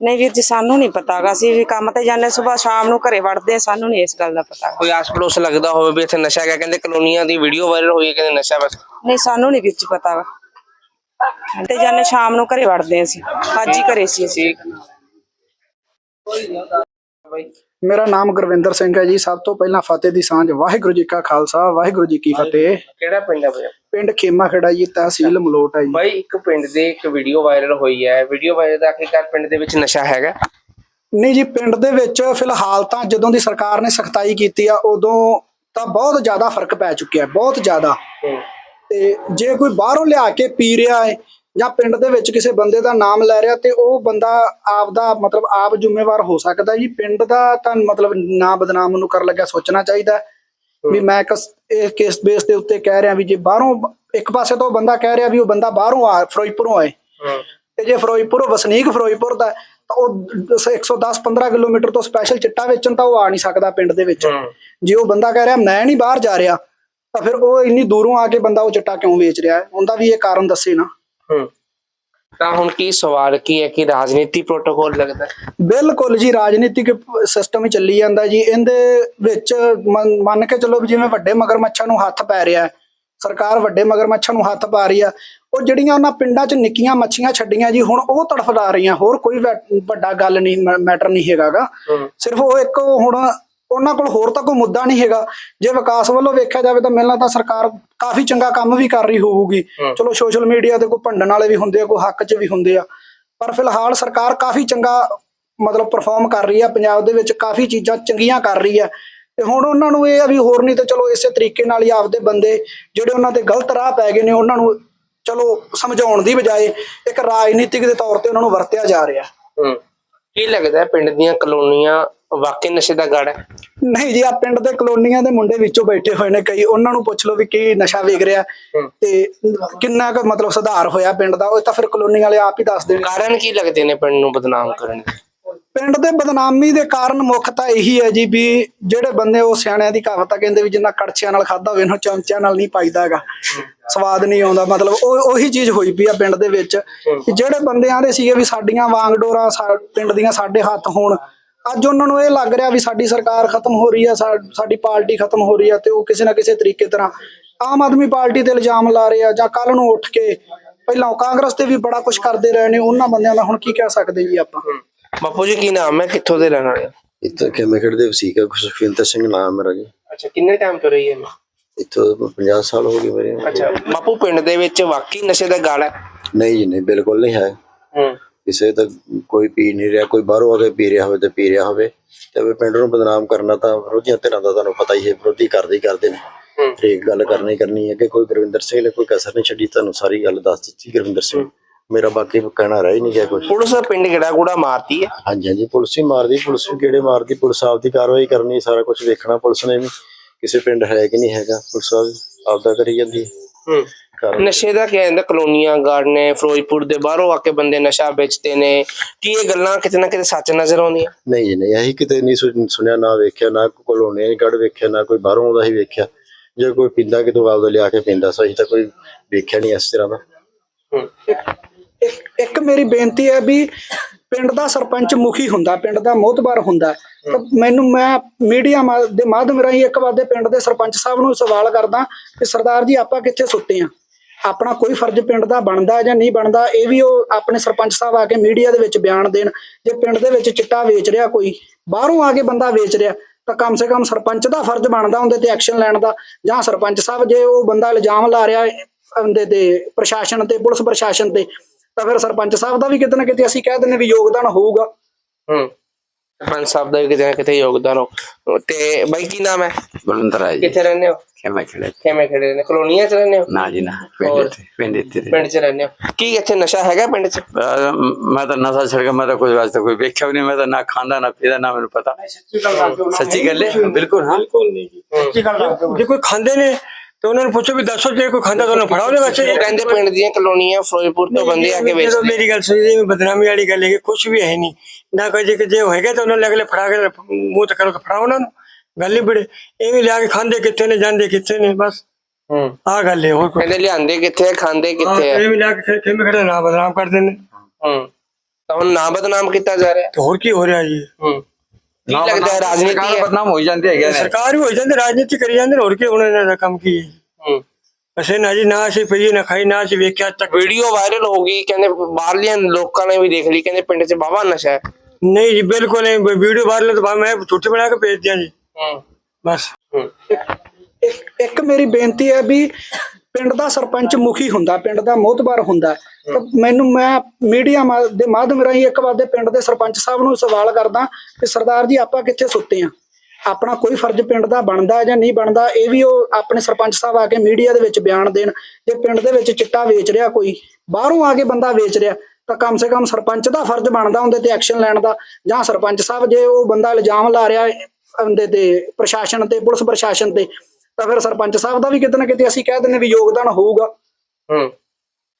ਨਹੀਂ ਵੀਰ ਜੀ ਸਾਨੂੰ ਨਹੀਂ ਪਤਾਗਾ ਅਸੀਂ ਵੀ ਕੰਮ ਤੇ ਜਾਂਦੇ ਸਵੇਰ ਸ਼ਾਮ ਨੂੰ ਘਰੇ ਵੜਦੇ ਆ ਸਾਨੂੰ ਨਹੀਂ ਇਸ ਗੱਲ ਦਾ ਪਤਾ ਕੋਈ ਆਸ ਪੜੋਸ ਲੱਗਦਾ ਹੋਵੇ ਵੀ ਇੱਥੇ ਨਸ਼ਾ ਹੈਗਾ ਕਹਿੰਦੇ ਕਲੋਨੀਆਂ ਦੀ ਵੀਡੀਓ ਵਾਇਰਲ ਹੋਈ ਹੈ ਕਹਿੰਦੇ ਨਸ਼ਾ ਬਸ। ਨਹੀਂ ਸਾਨੂੰ ਨਹੀਂ ਵੀਰ ਜੀ ਪਤਾਗਾ ਤੇ ਜਾਂਦੇ ਸ਼ਾਮ ਨੂੰ ਘਰੇ ਵੜਦੇ ਆ ਅਸੀਂ। ਅੱਜ ਹੀ ਘਰੇ ਸੀ ਅਸੀਂ। ਠੀਕ। ਮੇਰਾ ਨਾਮ ਗੁਰਵਿੰਦਰ ਸਿੰਘ ਹੈ ਜੀ। ਸਭ ਤੋਂ ਪਹਿਲਾਂ ਫਤਿਹ ਦੀ ਸਾਂਝ। ਵਾਹਿਗੁਰੂ ਜੀ ਕਾ ਖਾਲਸਾ ਵਾਹਿਗੁਰੂ ਜੀ ਕੀ ਫਤਿਹ। ਕਿਹੜਾ ਪਿੰਡ ਹੈ ਬਈ ਪਿੰਡ ਖੇਮਾ ਖੇੜਾ ਜੀ ਤਹਿਸੀਲ ਮਲੋਟ ਹੈ ਜੀ। ਬਾਈ ਇੱਕ ਪਿੰਡ ਦੇ ਇੱਕ ਵੀਡੀਓ ਵਾਇਰਲ ਹੋਈ ਹੈ। ਵੀਡੀਓ ਵਾਇਰਲ ਦਾ ਆਖਿਰਕਾਰ ਪਿੰਡ ਦੇ ਵਿੱਚ ਨਸ਼ਾ ਹੈਗਾ? ਨਹੀਂ ਜੀ ਪਿੰਡ ਦੇ ਵਿੱਚ ਫਿਲਹਾਲ ਤਾਂ ਜਦੋਂ ਦੀ ਸਰਕਾਰ ਨੇ ਸਖਤਾਈ ਕੀਤੀ ਆ ਉਦੋਂ ਤਾਂ ਬਹੁਤ ਜ਼ਿਆਦਾ ਫ਼ਰਕ ਪੈ ਚੁੱਕਿਆ ਬਹੁਤ ਜ਼ਿਆਦਾ। ਤੇ ਜੇ ਕੋਈ ਬਾਹਰੋਂ ਲਿਆ ਕੇ ਪੀ ਰਿਹਾ ਹੈ ਜਾਂ ਪਿੰਡ ਦੇ ਵਿੱਚ ਕਿਸੇ ਬੰਦੇ ਦਾ ਨਾਮ ਲੈ ਰਿਹਾ ਤੇ ਉਹ ਬੰਦਾ ਆਪ ਦਾ ਮਤਲਬ ਆਪ ਜ਼ਿੰਮੇਵਾਰ ਹੋ ਸਕਦਾ ਜੀ। ਪਿੰਡ ਦਾ ਤਾਂ ਮਤਲਬ ਨਾ ਬਦਨਾਮ ਨੂੰ ਕਰਨ ਲੱਗਿਆ ਸੋਚਣਾ ਚਾਹੀਦਾ। ਵੀ ਮੈਂ ਕਿਸ ਇਹ ਕੇਸ ਬੇਸ ਦੇ ਉੱਤੇ ਕਹਿ ਰਿਹਾ ਵੀ ਜੇ ਬਾਹਰੋਂ ਇੱਕ ਪਾਸੇ ਤੋਂ ਬੰਦਾ ਕਹਿ ਰਿਹਾ ਵੀ ਉਹ ਬੰਦਾ ਬਾਹਰੋਂ ਆ ਫਿਰੋਜ਼ਪੁਰੋਂ ਆਏ। ਤੇ ਜੇ ਫਿਰੋਜ਼ਪੁਰ ਵਸਨੀਕ ਫਿਰੋਜ਼ਪੁਰ ਦਾ ਤਾਂ ਉਹ 110 15 ਕਿਲੋਮੀਟਰ ਤੋਂ ਸਪੈਸ਼ਲ ਚਿੱਟਾ ਵੇਚਣ ਤਾਂ ਉਹ ਆ ਨਹੀਂ ਸਕਦਾ ਪਿੰਡ ਦੇ ਵਿੱਚ। ਜੇ ਉਹ ਬੰਦਾ ਕਹਿ ਰਿਹਾ ਮੈਂ ਨਹੀਂ ਬਾਹਰ ਜਾ ਰਿਹਾ ਤਾਂ ਫਿਰ ਉਹ ਇੰਨੀ ਦੂਰੋਂ ਆ ਕੇ ਬੰਦਾ ਉਹ ਚਿੱਟਾ ਕਿਉਂ ਵੇਚ ਰਿਹਾ? ਹੈ ਉਹਦਾ ਵੀ ਇਹ ਕਾਰਨ ਦੱਸੇ ਨਾ। ਹੂੰ। ਤਾਂ ਹੁਣ ਕੀ ਸਵਾਲ ਕੀ ਹੈ ਕਿ ਰਾਜਨੀਤੀ ਪ੍ਰੋਟੋਕੋਲ ਲੱਗਦਾ? ਬਿਲਕੁਲ ਜੀ ਰਾਜਨੀਤਿਕ ਸਿਸਟਮ ਹੀ ਚੱਲੀ ਜਾਂਦਾ ਜੀ। ਇਹਦੇ ਵਿੱਚ ਮੰਨ- ਮੰਨ ਕੇ ਚੱਲੋ ਵੀ ਜਿਵੇਂ ਵੱਡੇ ਮਗਰਮੱਛਾਂ ਨੂੰ ਹੱਥ ਪੈ ਰਿਹਾ ਹੈ, ਸਰਕਾਰ ਵੱਡੇ ਮਗਰਮੱਛਾਂ ਨੂੰ ਹੱਥ ਪਾ ਰਹੀ ਆ ਉਹ ਜਿਹੜੀਆਂ ਉਹਨਾਂ ਪਿੰਡਾਂ 'ਚ ਨਿੱਕੀਆਂ ਮੱਛੀਆਂ ਛੱਡੀਆਂ ਜੀ ਹੁਣ ਉਹ ਤੜਫਦਾ ਰਹੀਆਂ। ਹੋਰ ਕੋਈ ਵੈ- ਵੱਡਾ ਗੱਲ ਨਹੀਂ ਮੈਟਰ ਨਹੀਂ ਹੈਗਾਗਾ। ਸਿਰਫ ਉਹ ਇੱਕ ਹੁਣ ਉਹਨਾਂ ਕੋਲ ਹੋਰ ਤਾਂ ਕੋਈ ਮੁੱਦਾ ਨਹੀਂ ਹੈਗਾ। ਜੇ ਵਿਕਾਸ ਵੱਲੋਂ ਵੇਖਿਆ ਜਾਵੇ ਤਾਂ ਮੈਨੂੰ ਤਾਂ ਸਰਕਾਰ ਕਾਫੀ ਚੰਗਾ ਕੰਮ ਵੀ ਕਰ ਰਹੀ ਹੋਊਗੀ। ਚਲੋ ਸੋਸ਼ਲ ਮੀਡੀਆ ਤੇ ਕੋਈ ਭੰਡਣ ਵਾਲੇ ਵੀ ਹੁੰਦੇ ਆ ਕੋਈ ਹੱਕ 'ਚ ਵੀ ਹੁੰਦੇ ਆ। ਪਰ ਫਿਲਹਾਲ ਸਰਕਾਰ ਕਾਫੀ ਚੰਗਾ ਮਤਲਬ ਪਰਫਾਰਮ ਕਰ ਰਹੀ ਆ। ਪੰਜਾਬ ਦੇ ਵਿੱਚ ਕਾਫੀ ਚੀਜ਼ਾਂ ਚੰਗੀਆਂ ਕਰ ਰਹੀ ਆ। ਤੇ ਹੁਣ ਉਹਨਾਂ ਨੂੰ ਇਹ ਆ ਵੀ ਹੋਰ ਨਹੀਂ ਤੇ ਚਲੋ ਇਸੇ ਤਰੀਕੇ ਨਾਲ ਹੀ ਆਪਦੇ ਬੰਦੇ ਜਿਹੜੇ ਉਹਨਾਂ ਤੇ ਗਲਤ ਰਾਹ ਪੈ ਗਏ ਨੇ ਉਹਨਾਂ ਨੂੰ ਚਲੋ ਸਮਝਾਉਣ ਦੀ ਬਜਾਏ ਇੱਕ ਰਾਜਨੀਤਿਕ ਦੇ ਤੌਰ ਤੇ ਉਹਨਾਂ ਨੂੰ ਵਰਤਿਆ ਜਾ ਰਿਹਾ। ਹੂੰ। ਕੀ ਲੱਗਦਾ ਪਿੰਡ ਦੀਆਂ ਕਲੋਨੀਆਂ ਵਾਕਈ ਨਸ਼ੇ ਦਾ ਗੜ ਹੈ? ਨਹੀਂ ਜੀ ਆ ਪਿੰਡ ਦੇ ਕਲੋਨੀਆਂ ਦੇ ਮੁੰਡੇ ਵਿੱਚੋਂ ਬੈਠੇ ਹੋਏ ਨੇ ਕਈ। ਉਹਨਾਂ ਨੂੰ ਪੁੱਛ ਲਓ ਵੀ ਕੀ ਨਸ਼ਾ ਵੇਚ ਰਿਹਾ। ਤੇ ਕਿੰਨਾ ਕੁ ਮਤਲਬ ਸੁਧਾਰ ਹੋਇਆ ਪਿੰਡ ਦਾ ਉਹ ਤਾਂ ਫਿਰ ਕਲੋਨੀ ਵਾਲੇ ਆਪ ਹੀ ਦੱਸ ਦੇਣ। ਕਾਰਨ ਕੀ ਲੱਗਦੇ ਨੇ ਪਿੰਡ ਨੂੰ ਬਦਨਾਮ ਕਰਨ ਦੇ? ਪਿੰਡ ਦੇ ਬਦਨਾਮੀ ਦੇ ਕਾਰਨ ਮੁੱਖ ਤਾਂ ਇਹੀ ਹੈ ਜੀ ਵੀ ਜਿਹੜੇ ਬੰਦੇ ਉਹ ਸਿਆਣਿਆਂ ਦੀ ਕਹਾਵਤ ਆ ਕਹਿੰਦੇ ਵੀ ਜਿੰਨਾ ਕੜਛਿਆਂ ਨਾਲ ਖਾਦਾ ਹੋਵੇ ਉਹਨੂੰ ਚਮਚਿਆਂ ਨਾਲ ਨਹੀਂ ਪਾਈਦਾ ਹੈਗਾ ਸਵਾਦ ਨਹੀਂ ਆਉਂਦਾ। ਮਤਲਬ ਉਹ ਉਹੀ ਚੀਜ਼ ਹੋਈ ਪਈ ਆ ਪਿੰਡ ਦੇ ਵਿੱਚ। ਜਿਹੜੇ ਬੰਦੇ ਆਂਦੇ ਸੀਗੇ ਵੀ ਸਾਡੀਆਂ ਵਾਂਗਡੋਰਾਂ ਪਿੰਡ ਦੀਆਂ ਸਾਡੇ ਹੱਥ ਹੋਣ ਅੱਜ ਉਹਨਾਂ ਨੂੰ ਇਹ ਲੱਗ ਰਿਹਾ ਵੀ ਸਾਡੀ ਸਰਕਾਰ ਖਤਮ ਹੋ ਰਹੀ ਆ ਸਾਡੀ ਪਾਰਟੀ ਖਤਮ ਹੋ ਰਹੀ ਆ ਤੇ ਉਹ ਕਿਸੇ ਨਾ ਕਿਸੇ ਤਰੀਕੇ ਤਰ੍ਹਾਂ ਆਮ ਆਦਮੀ ਪਾਰਟੀ ਤੇ ਇਲਜ਼ਾਮ ਲਾ ਰਹੇ ਆ ਜਾਂ ਕੱਲ ਨੂੰ ਉੱਠ ਕੇ ਪਹਿਲਾਂ ਕਾਂਗਰਸ ਤੇ ਵੀ ਬੜਾ ਕੁਝ ਕਰਦੇ ਰਹੇ ਨੇ ਉਹਨਾਂ ਬੰਦਿਆਂ ਦਾ ਹੁਣ ਕੀ ਕਹਿ ਸਕਦੇ ਜੀ ਆਪਾਂ? ਬਾਪੂ ਜੀ ਕੀ ਨਾਮ ਹੈ? ਕਿੱਥੋਂ ਦੇ ਰਹਿਣ ਵਾਲੇ? ਇੱਥੇ ਕੈਮੇਕੜ ਦੇ ਵਸੀਕ ਹੈ ਸੁਖਵਿੰਦਰ ਸਿੰਘ ਨਾਮ ਮੇਰਾ ਜੀ। ਅੱਛਾ ਕਿੰਨੇ ਟਾਈਮ ਤੋਂ ਰਹੀ ਹੈ ਇੱਥੋਂ 50 ਸਾਲ ਹੋ ਗਏ ਮੇਰੇ। ਅੱਛਾ ਬਾਪੂ ਪਿੰਡ ਦੇ ਵਿੱਚ ਵਾਕਈ ਨਸ਼ੇ ਦਾ ਗੜ ਹੈ? ਨਹੀਂ ਜੀ ਨਹੀਂ ਬਿਲਕੁਲ ਨਹੀਂ ਹੈ। ਹੂੰ। ਕਿਸੇ ਤਾਂ ਕੋਈ ਪੀ ਨਹੀਂ ਰਿਹਾ ਕੋਈ ਬਾਹਰੋਂ ਆ ਕੇ ਪੀ ਰਿਹਾ ਹੋਵੇ ਤੇ ਪੀ ਰਿਹਾ ਹੋਵੇ। ਤੇ ਵੀ ਪਿੰਡ ਨੂੰ ਬਦਨਾਮ ਕਰਨਾ ਤਾਂ ਵਿਰੋਧੀਆਂ ਧਿਰਾਂ ਦਾ ਤੁਹਾਨੂੰ ਪਤਾ ਹੀ ਹੈ ਵਿਰੋਧੀ ਕਰਦੇ ਹੀ ਕਰਦੇ ਨੇ। ਠੀਕ ਗੱਲ ਕਰਨੀ ਕਰਨੀ ਹੈ ਕਿ ਕੋਈ ਗੁਰਵਿੰਦਰ ਸਿੰਘ ਨੇ ਕੋਈ ਕਸਰ ਨਹੀਂ ਛੱਡੀ ਤੁਹਾਨੂੰ ਸਾਰੀ ਗੱਲ ਦੱਸ ਦਿੱਤੀ ਗੁਰਵਿੰਦਰ ਸਿੰਘ। ਮੇਰਾ ਬਾਕੀ ਕਹਿਣਾ ਰਹਿ ਹੀ ਨਹੀਂ ਗਿਆ ਕੁਝ ਪੁਲਿਸ ਪਿੰਡ ਗੜਾ ਗੂੜਾ ਮਾਰਤੀ ਹੈ? ਹਾਂਜੀ ਹਾਂਜੀ ਪੁਲਿਸ ਹੀ ਮਾਰਦੀ ਪੁਲਿਸ ਵੀ ਕਿਹੜੇ ਮਾਰਦੀ? ਪੁਲਿਸ ਆਪਦੀ ਕਾਰਵਾਈ ਕਰਨੀ ਸਾਰਾ ਕੁਝ ਵੇਖਣਾ ਪੁਲਿਸ ਨੇ ਵੀ। ਕਿਸੇ ਪਿੰਡ ਹੈ ਕਿ ਨਹੀਂ ਹੈਗਾ ਪੁਲਿਸ ਆਪ- ਆਪਦਾ ਕਰੀ ਜਾਂਦੀ ਹੈ। ਨਸ਼ੇ ਦਾ ਕੀ ਹੁੰਦਾ ਕਲੋਨੀਆਂ ਗਾਰਡ ਨੇ ਫਿਰੋਜ਼ਪੁਰ ਦੇ ਬਾਹਰੋਂ ਆ ਕੇ ਬੰਦੇ ਨਸ਼ਾ ਵੇਚਦੇ ਨੇ। ਕੀ ਇਹ ਗੱਲਾਂ ਕਿਤੇ ਨਾ ਕਿਤੇ ਸੱਚ ਨਜ਼ਰ ਆਉਂਦੀਆਂ? ਨਹੀਂ ਜੀ ਨਹੀਂ ਅਸੀਂ ਕਿਤੇ ਨਹੀਂ ਸੁਣ- ਸੁਣਿਆ ਨਾ ਵੇਖਿਆ ਨਾ ਕੋਈ ਕੋਲੋਨੇ ਗੜ ਵੇਖਿਆ ਨਾ ਕੋਈ ਬਾਹਰੋਂ ਆਉਂਦਾ ਹੀ ਵੇਖਿਆ। ਜੇ ਕੋਈ ਪਿੰਦਾ ਕਿਤੋਂ ਆਪਦਾ ਲਿਆ ਕੇ ਪਿੰਦਾ ਸਹੀ ਤਾਂ ਕੋਈ ਵੇਖਿਆ ਨਹੀਂ ਇਸ ਤਰ੍ਹਾਂ ਦਾ। ਇੱਕ ਮੇਰੀ ਬੇਨਤੀ ਹੈ ਵੀ ਪਿੰਡ ਦਾ ਸਰਪੰਚ ਮੁਖੀ ਹੁੰਦਾ ਪਿੰਡ ਦਾ ਮੋਹਤਬਾਰ ਹੁੰਦਾ ਤਾਂ ਮੈਨੂੰ ਮੈਂ ਮੀਡੀਆ ਦੇ ਮਾਧਿਅਮ ਰਾਹੀਂ ਇੱਕ ਵਾਰ ਦੇ ਪਿੰਡ ਦੇ ਸਰਪੰਚ ਸਾਹਿਬ ਨੂੰ ਸਵਾਲ ਕਰਦਾ ਕਿ ਸਰਦਾਰ ਜੀ ਆਪਾਂ ਕਿੱਥੇ ਸੁੱਤੇ ਆ ਆਪਣਾ ਕੋਈ ਫਰਜ਼ ਪਿੰਡ ਦਾ ਬਣਦਾ ਜਾਂ ਨਹੀਂ ਬਣਦਾ, ਇਹ ਵੀ ਉਹ ਆਪਣੇ ਸਰਪੰਚ ਸਾਹਿਬ ਆ ਕੇ ਮੀਡੀਆ ਦੇ ਵਿੱਚ ਬਿਆਨ ਦੇਣ। ਜੇ ਪਿੰਡ ਦੇ ਵਿੱਚ ਚਿੱਟਾ ਵੇਚ ਰਿਹਾ ਕੋਈ, ਬਾਹਰੋਂ ਆ ਕੇ ਬੰਦਾ ਵੇਚ ਰਿਹਾ, ਤਾਂ ਕਮ ਸੇ ਕਮ ਸਰਪੰਚ ਦਾ ਫਰਜ਼ ਬਣਦਾ ਉਹਦੇ ਤੇ ਐਕਸ਼ਨ ਲੈਣ ਦਾ। ਜਾਂ ਸਰਪੰਚ ਸਾਹਿਬ ਜੇ ਉਹ ਬੰਦਾ ਇਲਜ਼ਾਮ ਲਾ ਰਿਹਾ ਹੈ ਉਹਦੇ ਤੇ, ਪ੍ਰਸ਼ਾਸਨ ਤੇ, ਪੁਲਿਸ ਪ੍ਰਸ਼ਾਸਨ ਤੇ, ਤਾਂ ਫਿਰ ਸਰਪੰਚ ਸਾਹਿਬ ਦਾ ਵੀ ਕਿਤੇ ਨਾ ਕਿਤੇ ਅਸੀਂ ਕਹਿ ਦਿੰਦੇ ਵੀ ਯੋਗਦਾਨ ਹੋਊਗਾ। ਹੂੰ। ਸਰਪੰਚ ਸਾਹਿਬ ਦਾ ਵੀ ਕਿਤੇ ਨਾ ਕਿਤੇ ਯੋਗਦਾਨ ਹੋ ਤੇ ਬਾਈ ਕੀ ਨਾਮ ਹੈ? ਬਲਵੰਤ ਰਾਜ ਜੀ। ਕਿੱਥੇ ਰਹਿੰਦੇ ਹੋ? ਖੇਮਾ ਖੇੜੇ ਕਿਵੇਂ ਖੜੇ ਨੇ ਕਲੋਨੀਆਂ ਚ ਰਹਿੰਦੇ ਹੋ? ਨਾ ਜੀ ਨਾ। ਪਿੰਡ? ਇੱਥੇ ਪਿੰਡ ਇੱਥੇ ਦੇ। ਪਿੰਡ ਚ ਰਹਿੰਦੇ ਹੋ। ਕੀ ਇੱਥੇ ਨਸ਼ਾ ਹੈਗਾ ਪਿੰਡ ਚ? ਮੈਂ ਤਾਂ ਨਸ਼ਾ ਛੱਡ ਕੇ ਮੈਂ ਤਾਂ ਕੋਈ ਵਾਸਤੇ ਕੋਈ ਵੇਖਿਆ ਵੀ ਨਹੀਂ। ਮੈਂ ਤਾਂ ਨਾ ਖਾਂਦਾ ਨਾ ਪੀਦਾ ਨਾ ਮੈਨੂੰ ਪਤਾ। ਸੱਚੀ ਗੱਲ ਹੈ? ਬਿਲਕੁਲ ਹਾਂ। ਜੇ ਕੋਈ ਖਾਂਦੇ ਨੇ ਤੇ ਉਹਨਾਂ ਨੂੰ ਪੁੱਛੋ ਵੀ ਦੱਸੋ ਜੇ ਕੋਈ ਖਾਂਦਾ ਤਾਂ ਉਹਨੂੰ ਫੜਾਓ ਨੇ ਬੱਚੇ ਉਹ ਕਹਿੰਦੇ ਪਿੰਡ ਦੀਆਂ ਕਲੋਨੀਆਂ ਫਿਰੋਜ਼ਪੁਰ ਤੋਂ ਬੰਦੇ ਆ ਕੇ ਜਦੋਂ ਵੇਚਦੇ। ਮੇਰੀ ਗੱਲ ਸੁਣੀ ਜੀ ਬਦਨਾਮੀ ਵਾਲੀ ਗੱਲ ਹੈ ਕੁਝ ਵੀ ਹੈ ਨਹੀਂ। ਨਾ ਕੋਈ ਜੇ ਜੇ ਹੋਏਗਾ ਤਾਂ ਉਹਨਾਂ ਨੇ ਅਗਲੇ ਫੜਾ ਕੇ ਮੂੰਹ ਤੇ ਕਰੋ ਤਾਂ ਫੜਾਓ ਉਹਨਾਂ ਨੂੰ। ਗੱਲ ਹੀ ਬੜੇ ਐਵੇਂ ਲਿਆ ਕੇ ਖਾਂਦੇ ਕਿੱਥੇ ਨੇ ਜਾਂਦੇ ਕਿੱਥੇ ਨੇ ਬਸ। ਹੂੰ। ਆਹ ਗੱਲ ਹੈ ਹੋਰ ਕੋਈ। ਕਹਿੰਦੇ ਲਿਆਂਦੇ ਕਿੱਥੇ ਆ, ਖਾਂਦੇ ਕਿੱਥੇ ਆ? ਐਵੇਂ ਲਿਆ ਕੇ ਖੇਮੇ ਖੜੇ ਨਾ ਬਦਨਾਮ ਕਰਦੇ ਨੇ। ਹੂੰ। ਤਾਂ ਹੁਣ ਨਾ ਬਦਨਾਮ ਕੀਤਾ ਜਾ ਰਿਹਾ। ਤੇ ਹੋਰ ਕੀ ਹੋ ਰਿਹਾ ਜੀ? ਹੂੰ। ਕੀ ਲੱਗਦਾ ਹੈ ਰਾਜਨੀਤੀ ਹੈ। ਬਦਨਾਮ ਹੋ ਜਾਂਦੇ ਹੈਗੇ ਨੇ ਸਰਕਾਰ ਵੀ ਹੋ ਜਾਂਦੀ ਰਾਜਨੀਤੀ ਕਰੀ ਜਾਂਦੇ ਨੇ ਹੋਰ ਕੀ ਹੁਣ ਇਹਨਾਂ ਦਾ ਕੰਮ ਕੀ ਹੈ? ਹੂੰ। ਅਸੀਂ ਨਾ ਜੀ ਨਾ ਅਸੀਂ ਪਈਏ ਨਾ ਖਾਈ ਨਾ ਅਸੀਂ ਵੇਖਿਆ ਅੱਜ ਤੱਕ। ਵੀਡੀਓ ਵਾਇਰਲ ਹੋ ਗਈ ਕਹਿੰਦੇ ਬਾਹਰਲੀਆਂ ਲੋਕਾਂ ਨੇ ਵੀ ਦੇਖ ਲਈ ਕਹਿੰਦੇ ਪਿੰਡ 'ਚ ਬਾਵਾ ਨਸ਼ਾ ਹੈ। ਨਹੀਂ ਜੀ ਬਿਲਕੁਲ ਨਹੀਂ ਵੀਡੀਓ ਵਾਇਰਲ ਤਾਂ ਬਾਅਦ ਮੈਂ ਝੂਠੇ ਬਣਾ ਕੇ ਭੇਜ ਦਿਆਂ ਜੀ। ਹੂੰ। ਬਸ। ਇੱਕ ਮੇਰੀ ਬੇਨਤੀ ਹੈ ਵੀ ਪਿੰਡ ਦਾ ਸਰਪੰਚ ਮੁਖੀ ਹੁੰਦਾ, ਪਿੰਡ ਦਾ ਮੋਹਤਬਾਰ ਹੁੰਦਾ। ਤਾਂ ਮੈਨੂੰ ਮੈਂ ਮੀਡੀਆ ਮਾ- ਦੇ ਮਾਧਿਅਮ ਰਾਹੀਂ ਇੱਕ ਵਾਰ ਦੇ ਪਿੰਡ ਦੇ ਸਰਪੰਚ ਸਾਹਿਬ ਨੂੰ ਸਵਾਲ ਕਰਦਾ ਕਿ ਸਰਦਾਰ ਜੀ, ਆਪਾਂ ਕਿੱਥੇ ਸੁੱਤੇ ਆ? ਆਪਣਾ ਕੋਈ ਫਰਜ਼ ਪਿੰਡ ਦਾ ਬਣਦਾ ਜਾਂ ਨਹੀਂ ਬਣਦਾ, ਇਹ ਵੀ ਉਹ ਆਪਣੇ ਸਰਪੰਚ ਸਾਹਿਬ ਆ ਕੇ ਮੀਡੀਆ ਦੇ ਵਿੱਚ ਬਿਆਨ ਦੇਣ, ਜੇ ਪਿੰਡ ਦੇ ਵਿੱਚ ਚਿੱਟਾ ਵੇਚ ਰਿਹਾ ਕੋਈ, ਬਾਹਰੋਂ ਆ ਕੇ ਬੰਦਾ ਵੇਚ ਰਿਹਾ, ਤਾਂ ਕਮ ਸੇ ਕਮ ਸਰਪੰਚ ਦਾ ਫਰਜ਼ ਬਣਦਾ ਉਹਦੇ ਤੇ ਐਕਸ਼ਨ ਲੈਣ ਦਾ, ਜਾਂ ਸਰਪੰਚ ਸਾਹਿਬ ਜੇ ਉਹ ਬੰਦਾ ਇਲਜ਼ਾਮ ਲਾ ਰਿਹਾ ਹੈ ਉਹਦੇ ਤੇ ਪ੍ਰਸ਼ਾਸਨ ਤੇ, ਪੁਲਿਸ ਪ੍ਰਸ਼ਾਸਨ ਤੇ ਤਾਂ ਫਿਰ ਸਰਪੰਚ ਸਾਹਿਬ ਦਾ ਵੀ ਕਿਤੇ ਨਾ ਕਿਤੇ ਅਸੀਂ ਕਹਿ ਦਿੰਦੇ ਵੀ ਯੋਗਦਾਨ ਹੋਊਗਾ। ਹੂੰ।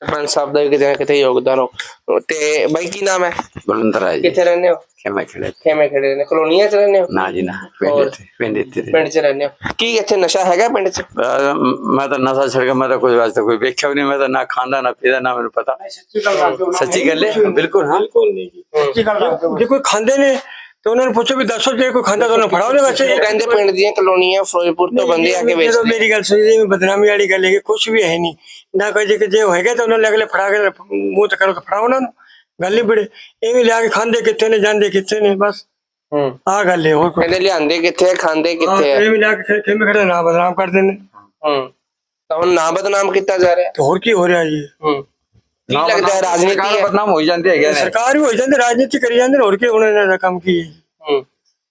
ਸਰਪੰਚ ਸਾਹਿਬ ਦਾ ਵੀ ਕਿਤੇ ਨਾ ਕਿਤੇ ਯੋਗਦਾਨ ਹੋ ਤੇ ਬਾਈ ਕੀ ਨਾਮ ਹੈ? ਬਲਵੰਤ ਰਾਜ ਜੀ। ਕਿੱਥੇ ਰਹਿੰਦੇ ਹੋ? ਖੇਮਾ ਖੇੜੇ। ਕਿਵੇਂ ਖੜੇ ਨੇ ਕਲੋਨੀਆਂ 'ਚ ਰਹਿੰਦੇ ਹੋ? ਨਾ ਜੀ ਨਾ। ਪਿੰਡ? ਇੱਥੇ ਪਿੰਡ ਇੱਥੇ ਦੇ। ਪਿੰਡ 'ਚ ਰਹਿੰਦੇ ਹੋ। ਕੀ ਇੱਥੇ ਨਸ਼ਾ ਹੈਗਾ ਪਿੰਡ 'ਚ? ਮੈਂ ਤਾਂ ਨਸ਼ਾ ਛੱਡ ਕੇ ਮੈਂ ਤਾਂ ਕੋਈ ਵਾਸਤੇ ਕੋਈ ਵੇਖਿਆ ਵੀ ਨਹੀਂ। ਮੈਂ ਤਾਂ ਨਾ ਖਾਂਦਾ ਨਾ ਪੀਦਾ ਨਾ ਮੈਨੂੰ ਪਤਾ। ਸੱਚੀ ਗੱਲ ਹੈ? ਬਿਲਕੁਲ ਹਾਂ। ਜੇ ਕੋਈ ਖਾਂਦੇ ਨੇ ਤੇ ਉਹਨਾਂ ਨੂੰ ਪੁੱਛੋ ਵੀ ਦੱਸੋ ਜੇ ਕੋਈ ਖਾਂਦਾ ਤਾਂ ਉਹਨੂੰ ਫੜਾਓ ਨੇ ਬੱਚੇ ਉਹ ਕਹਿੰਦੇ ਪਿੰਡ ਦੀਆਂ ਕਲੋਨੀਆਂ ਫਿਰੋਜ਼ਪੁਰ ਤੋਂ ਬੰਦੇ ਆ ਕੇ ਵੇਚਦੇ। ਮੇਰੀ ਗੱਲ ਸੁਣੀ ਜੀ ਬਦਨਾਮੀ ਵਾਲੀ ਗੱਲ ਹੈ ਕੁਝ ਵੀ ਹੈ ਨਹੀਂ। ਨਾ ਕੋਈ ਜੇ ਜੇ ਹੋਏਗਾ ਤਾਂ ਉਹਨਾਂ ਨੇ ਅਗਲੇ ਫੜਾ ਕੇ ਮੂੰਹ ਤੇ ਕਰੋ ਫੜਾਓ ਉਹਨਾਂ ਨੂੰ। ਗੱਲ ਹੀ ਬੜੇ ਐਵੇਂ ਲਿਆ ਕੇ ਖਾਂਦੇ ਕਿੱਥੇ ਨੇ ਜਾਂਦੇ ਕਿੱਥੇ ਨੇ ਬਸ। ਹੂੰ। ਆਹ ਗੱਲ ਹੈ ਹੋਰ ਕੋਈ। ਕਹਿੰਦੇ ਲਿਆਂਦੇ ਕਿੱਥੇ ਆ, ਖਾਂਦੇ ਕਿੱਥੇ ਆ। ਐਵੇਂ ਲਿਆ ਕੇ ਖੇਮੇ ਖੜੇ ਨਾ ਬਦਨਾਮ ਕਰਦੇ ਨੇ। ਹੂੰ। ਤਾਂ ਹੁਣ ਨਾ ਬਦਨਾਮ ਕੀਤਾ ਜਾ ਰਿਹਾ। ਹੋਰ ਕੀ ਹੋ ਰਿਹਾ ਜੀ? ਹੂੰ। ਕੀ ਲੱਗਦਾ ਹੈ ਰਾਜਨੀਤੀ ਹੈ? ਬਦਨਾਮ ਹੋ ਜਾਂਦੇ ਹੈਗੇ ਨੇ। ਸਰਕਾਰ ਵੀ ਹੋ ਜਾਂਦੀ ਰਾਜਨੀਤੀ ਕਰੀ ਜਾਂਦੇ ਨੇ ਹੋਰ ਕੀ ਹੁਣ ਇਹਨਾਂ ਦਾ ਕੰਮ ਕੀ ਹੈ? ਹੂੰ।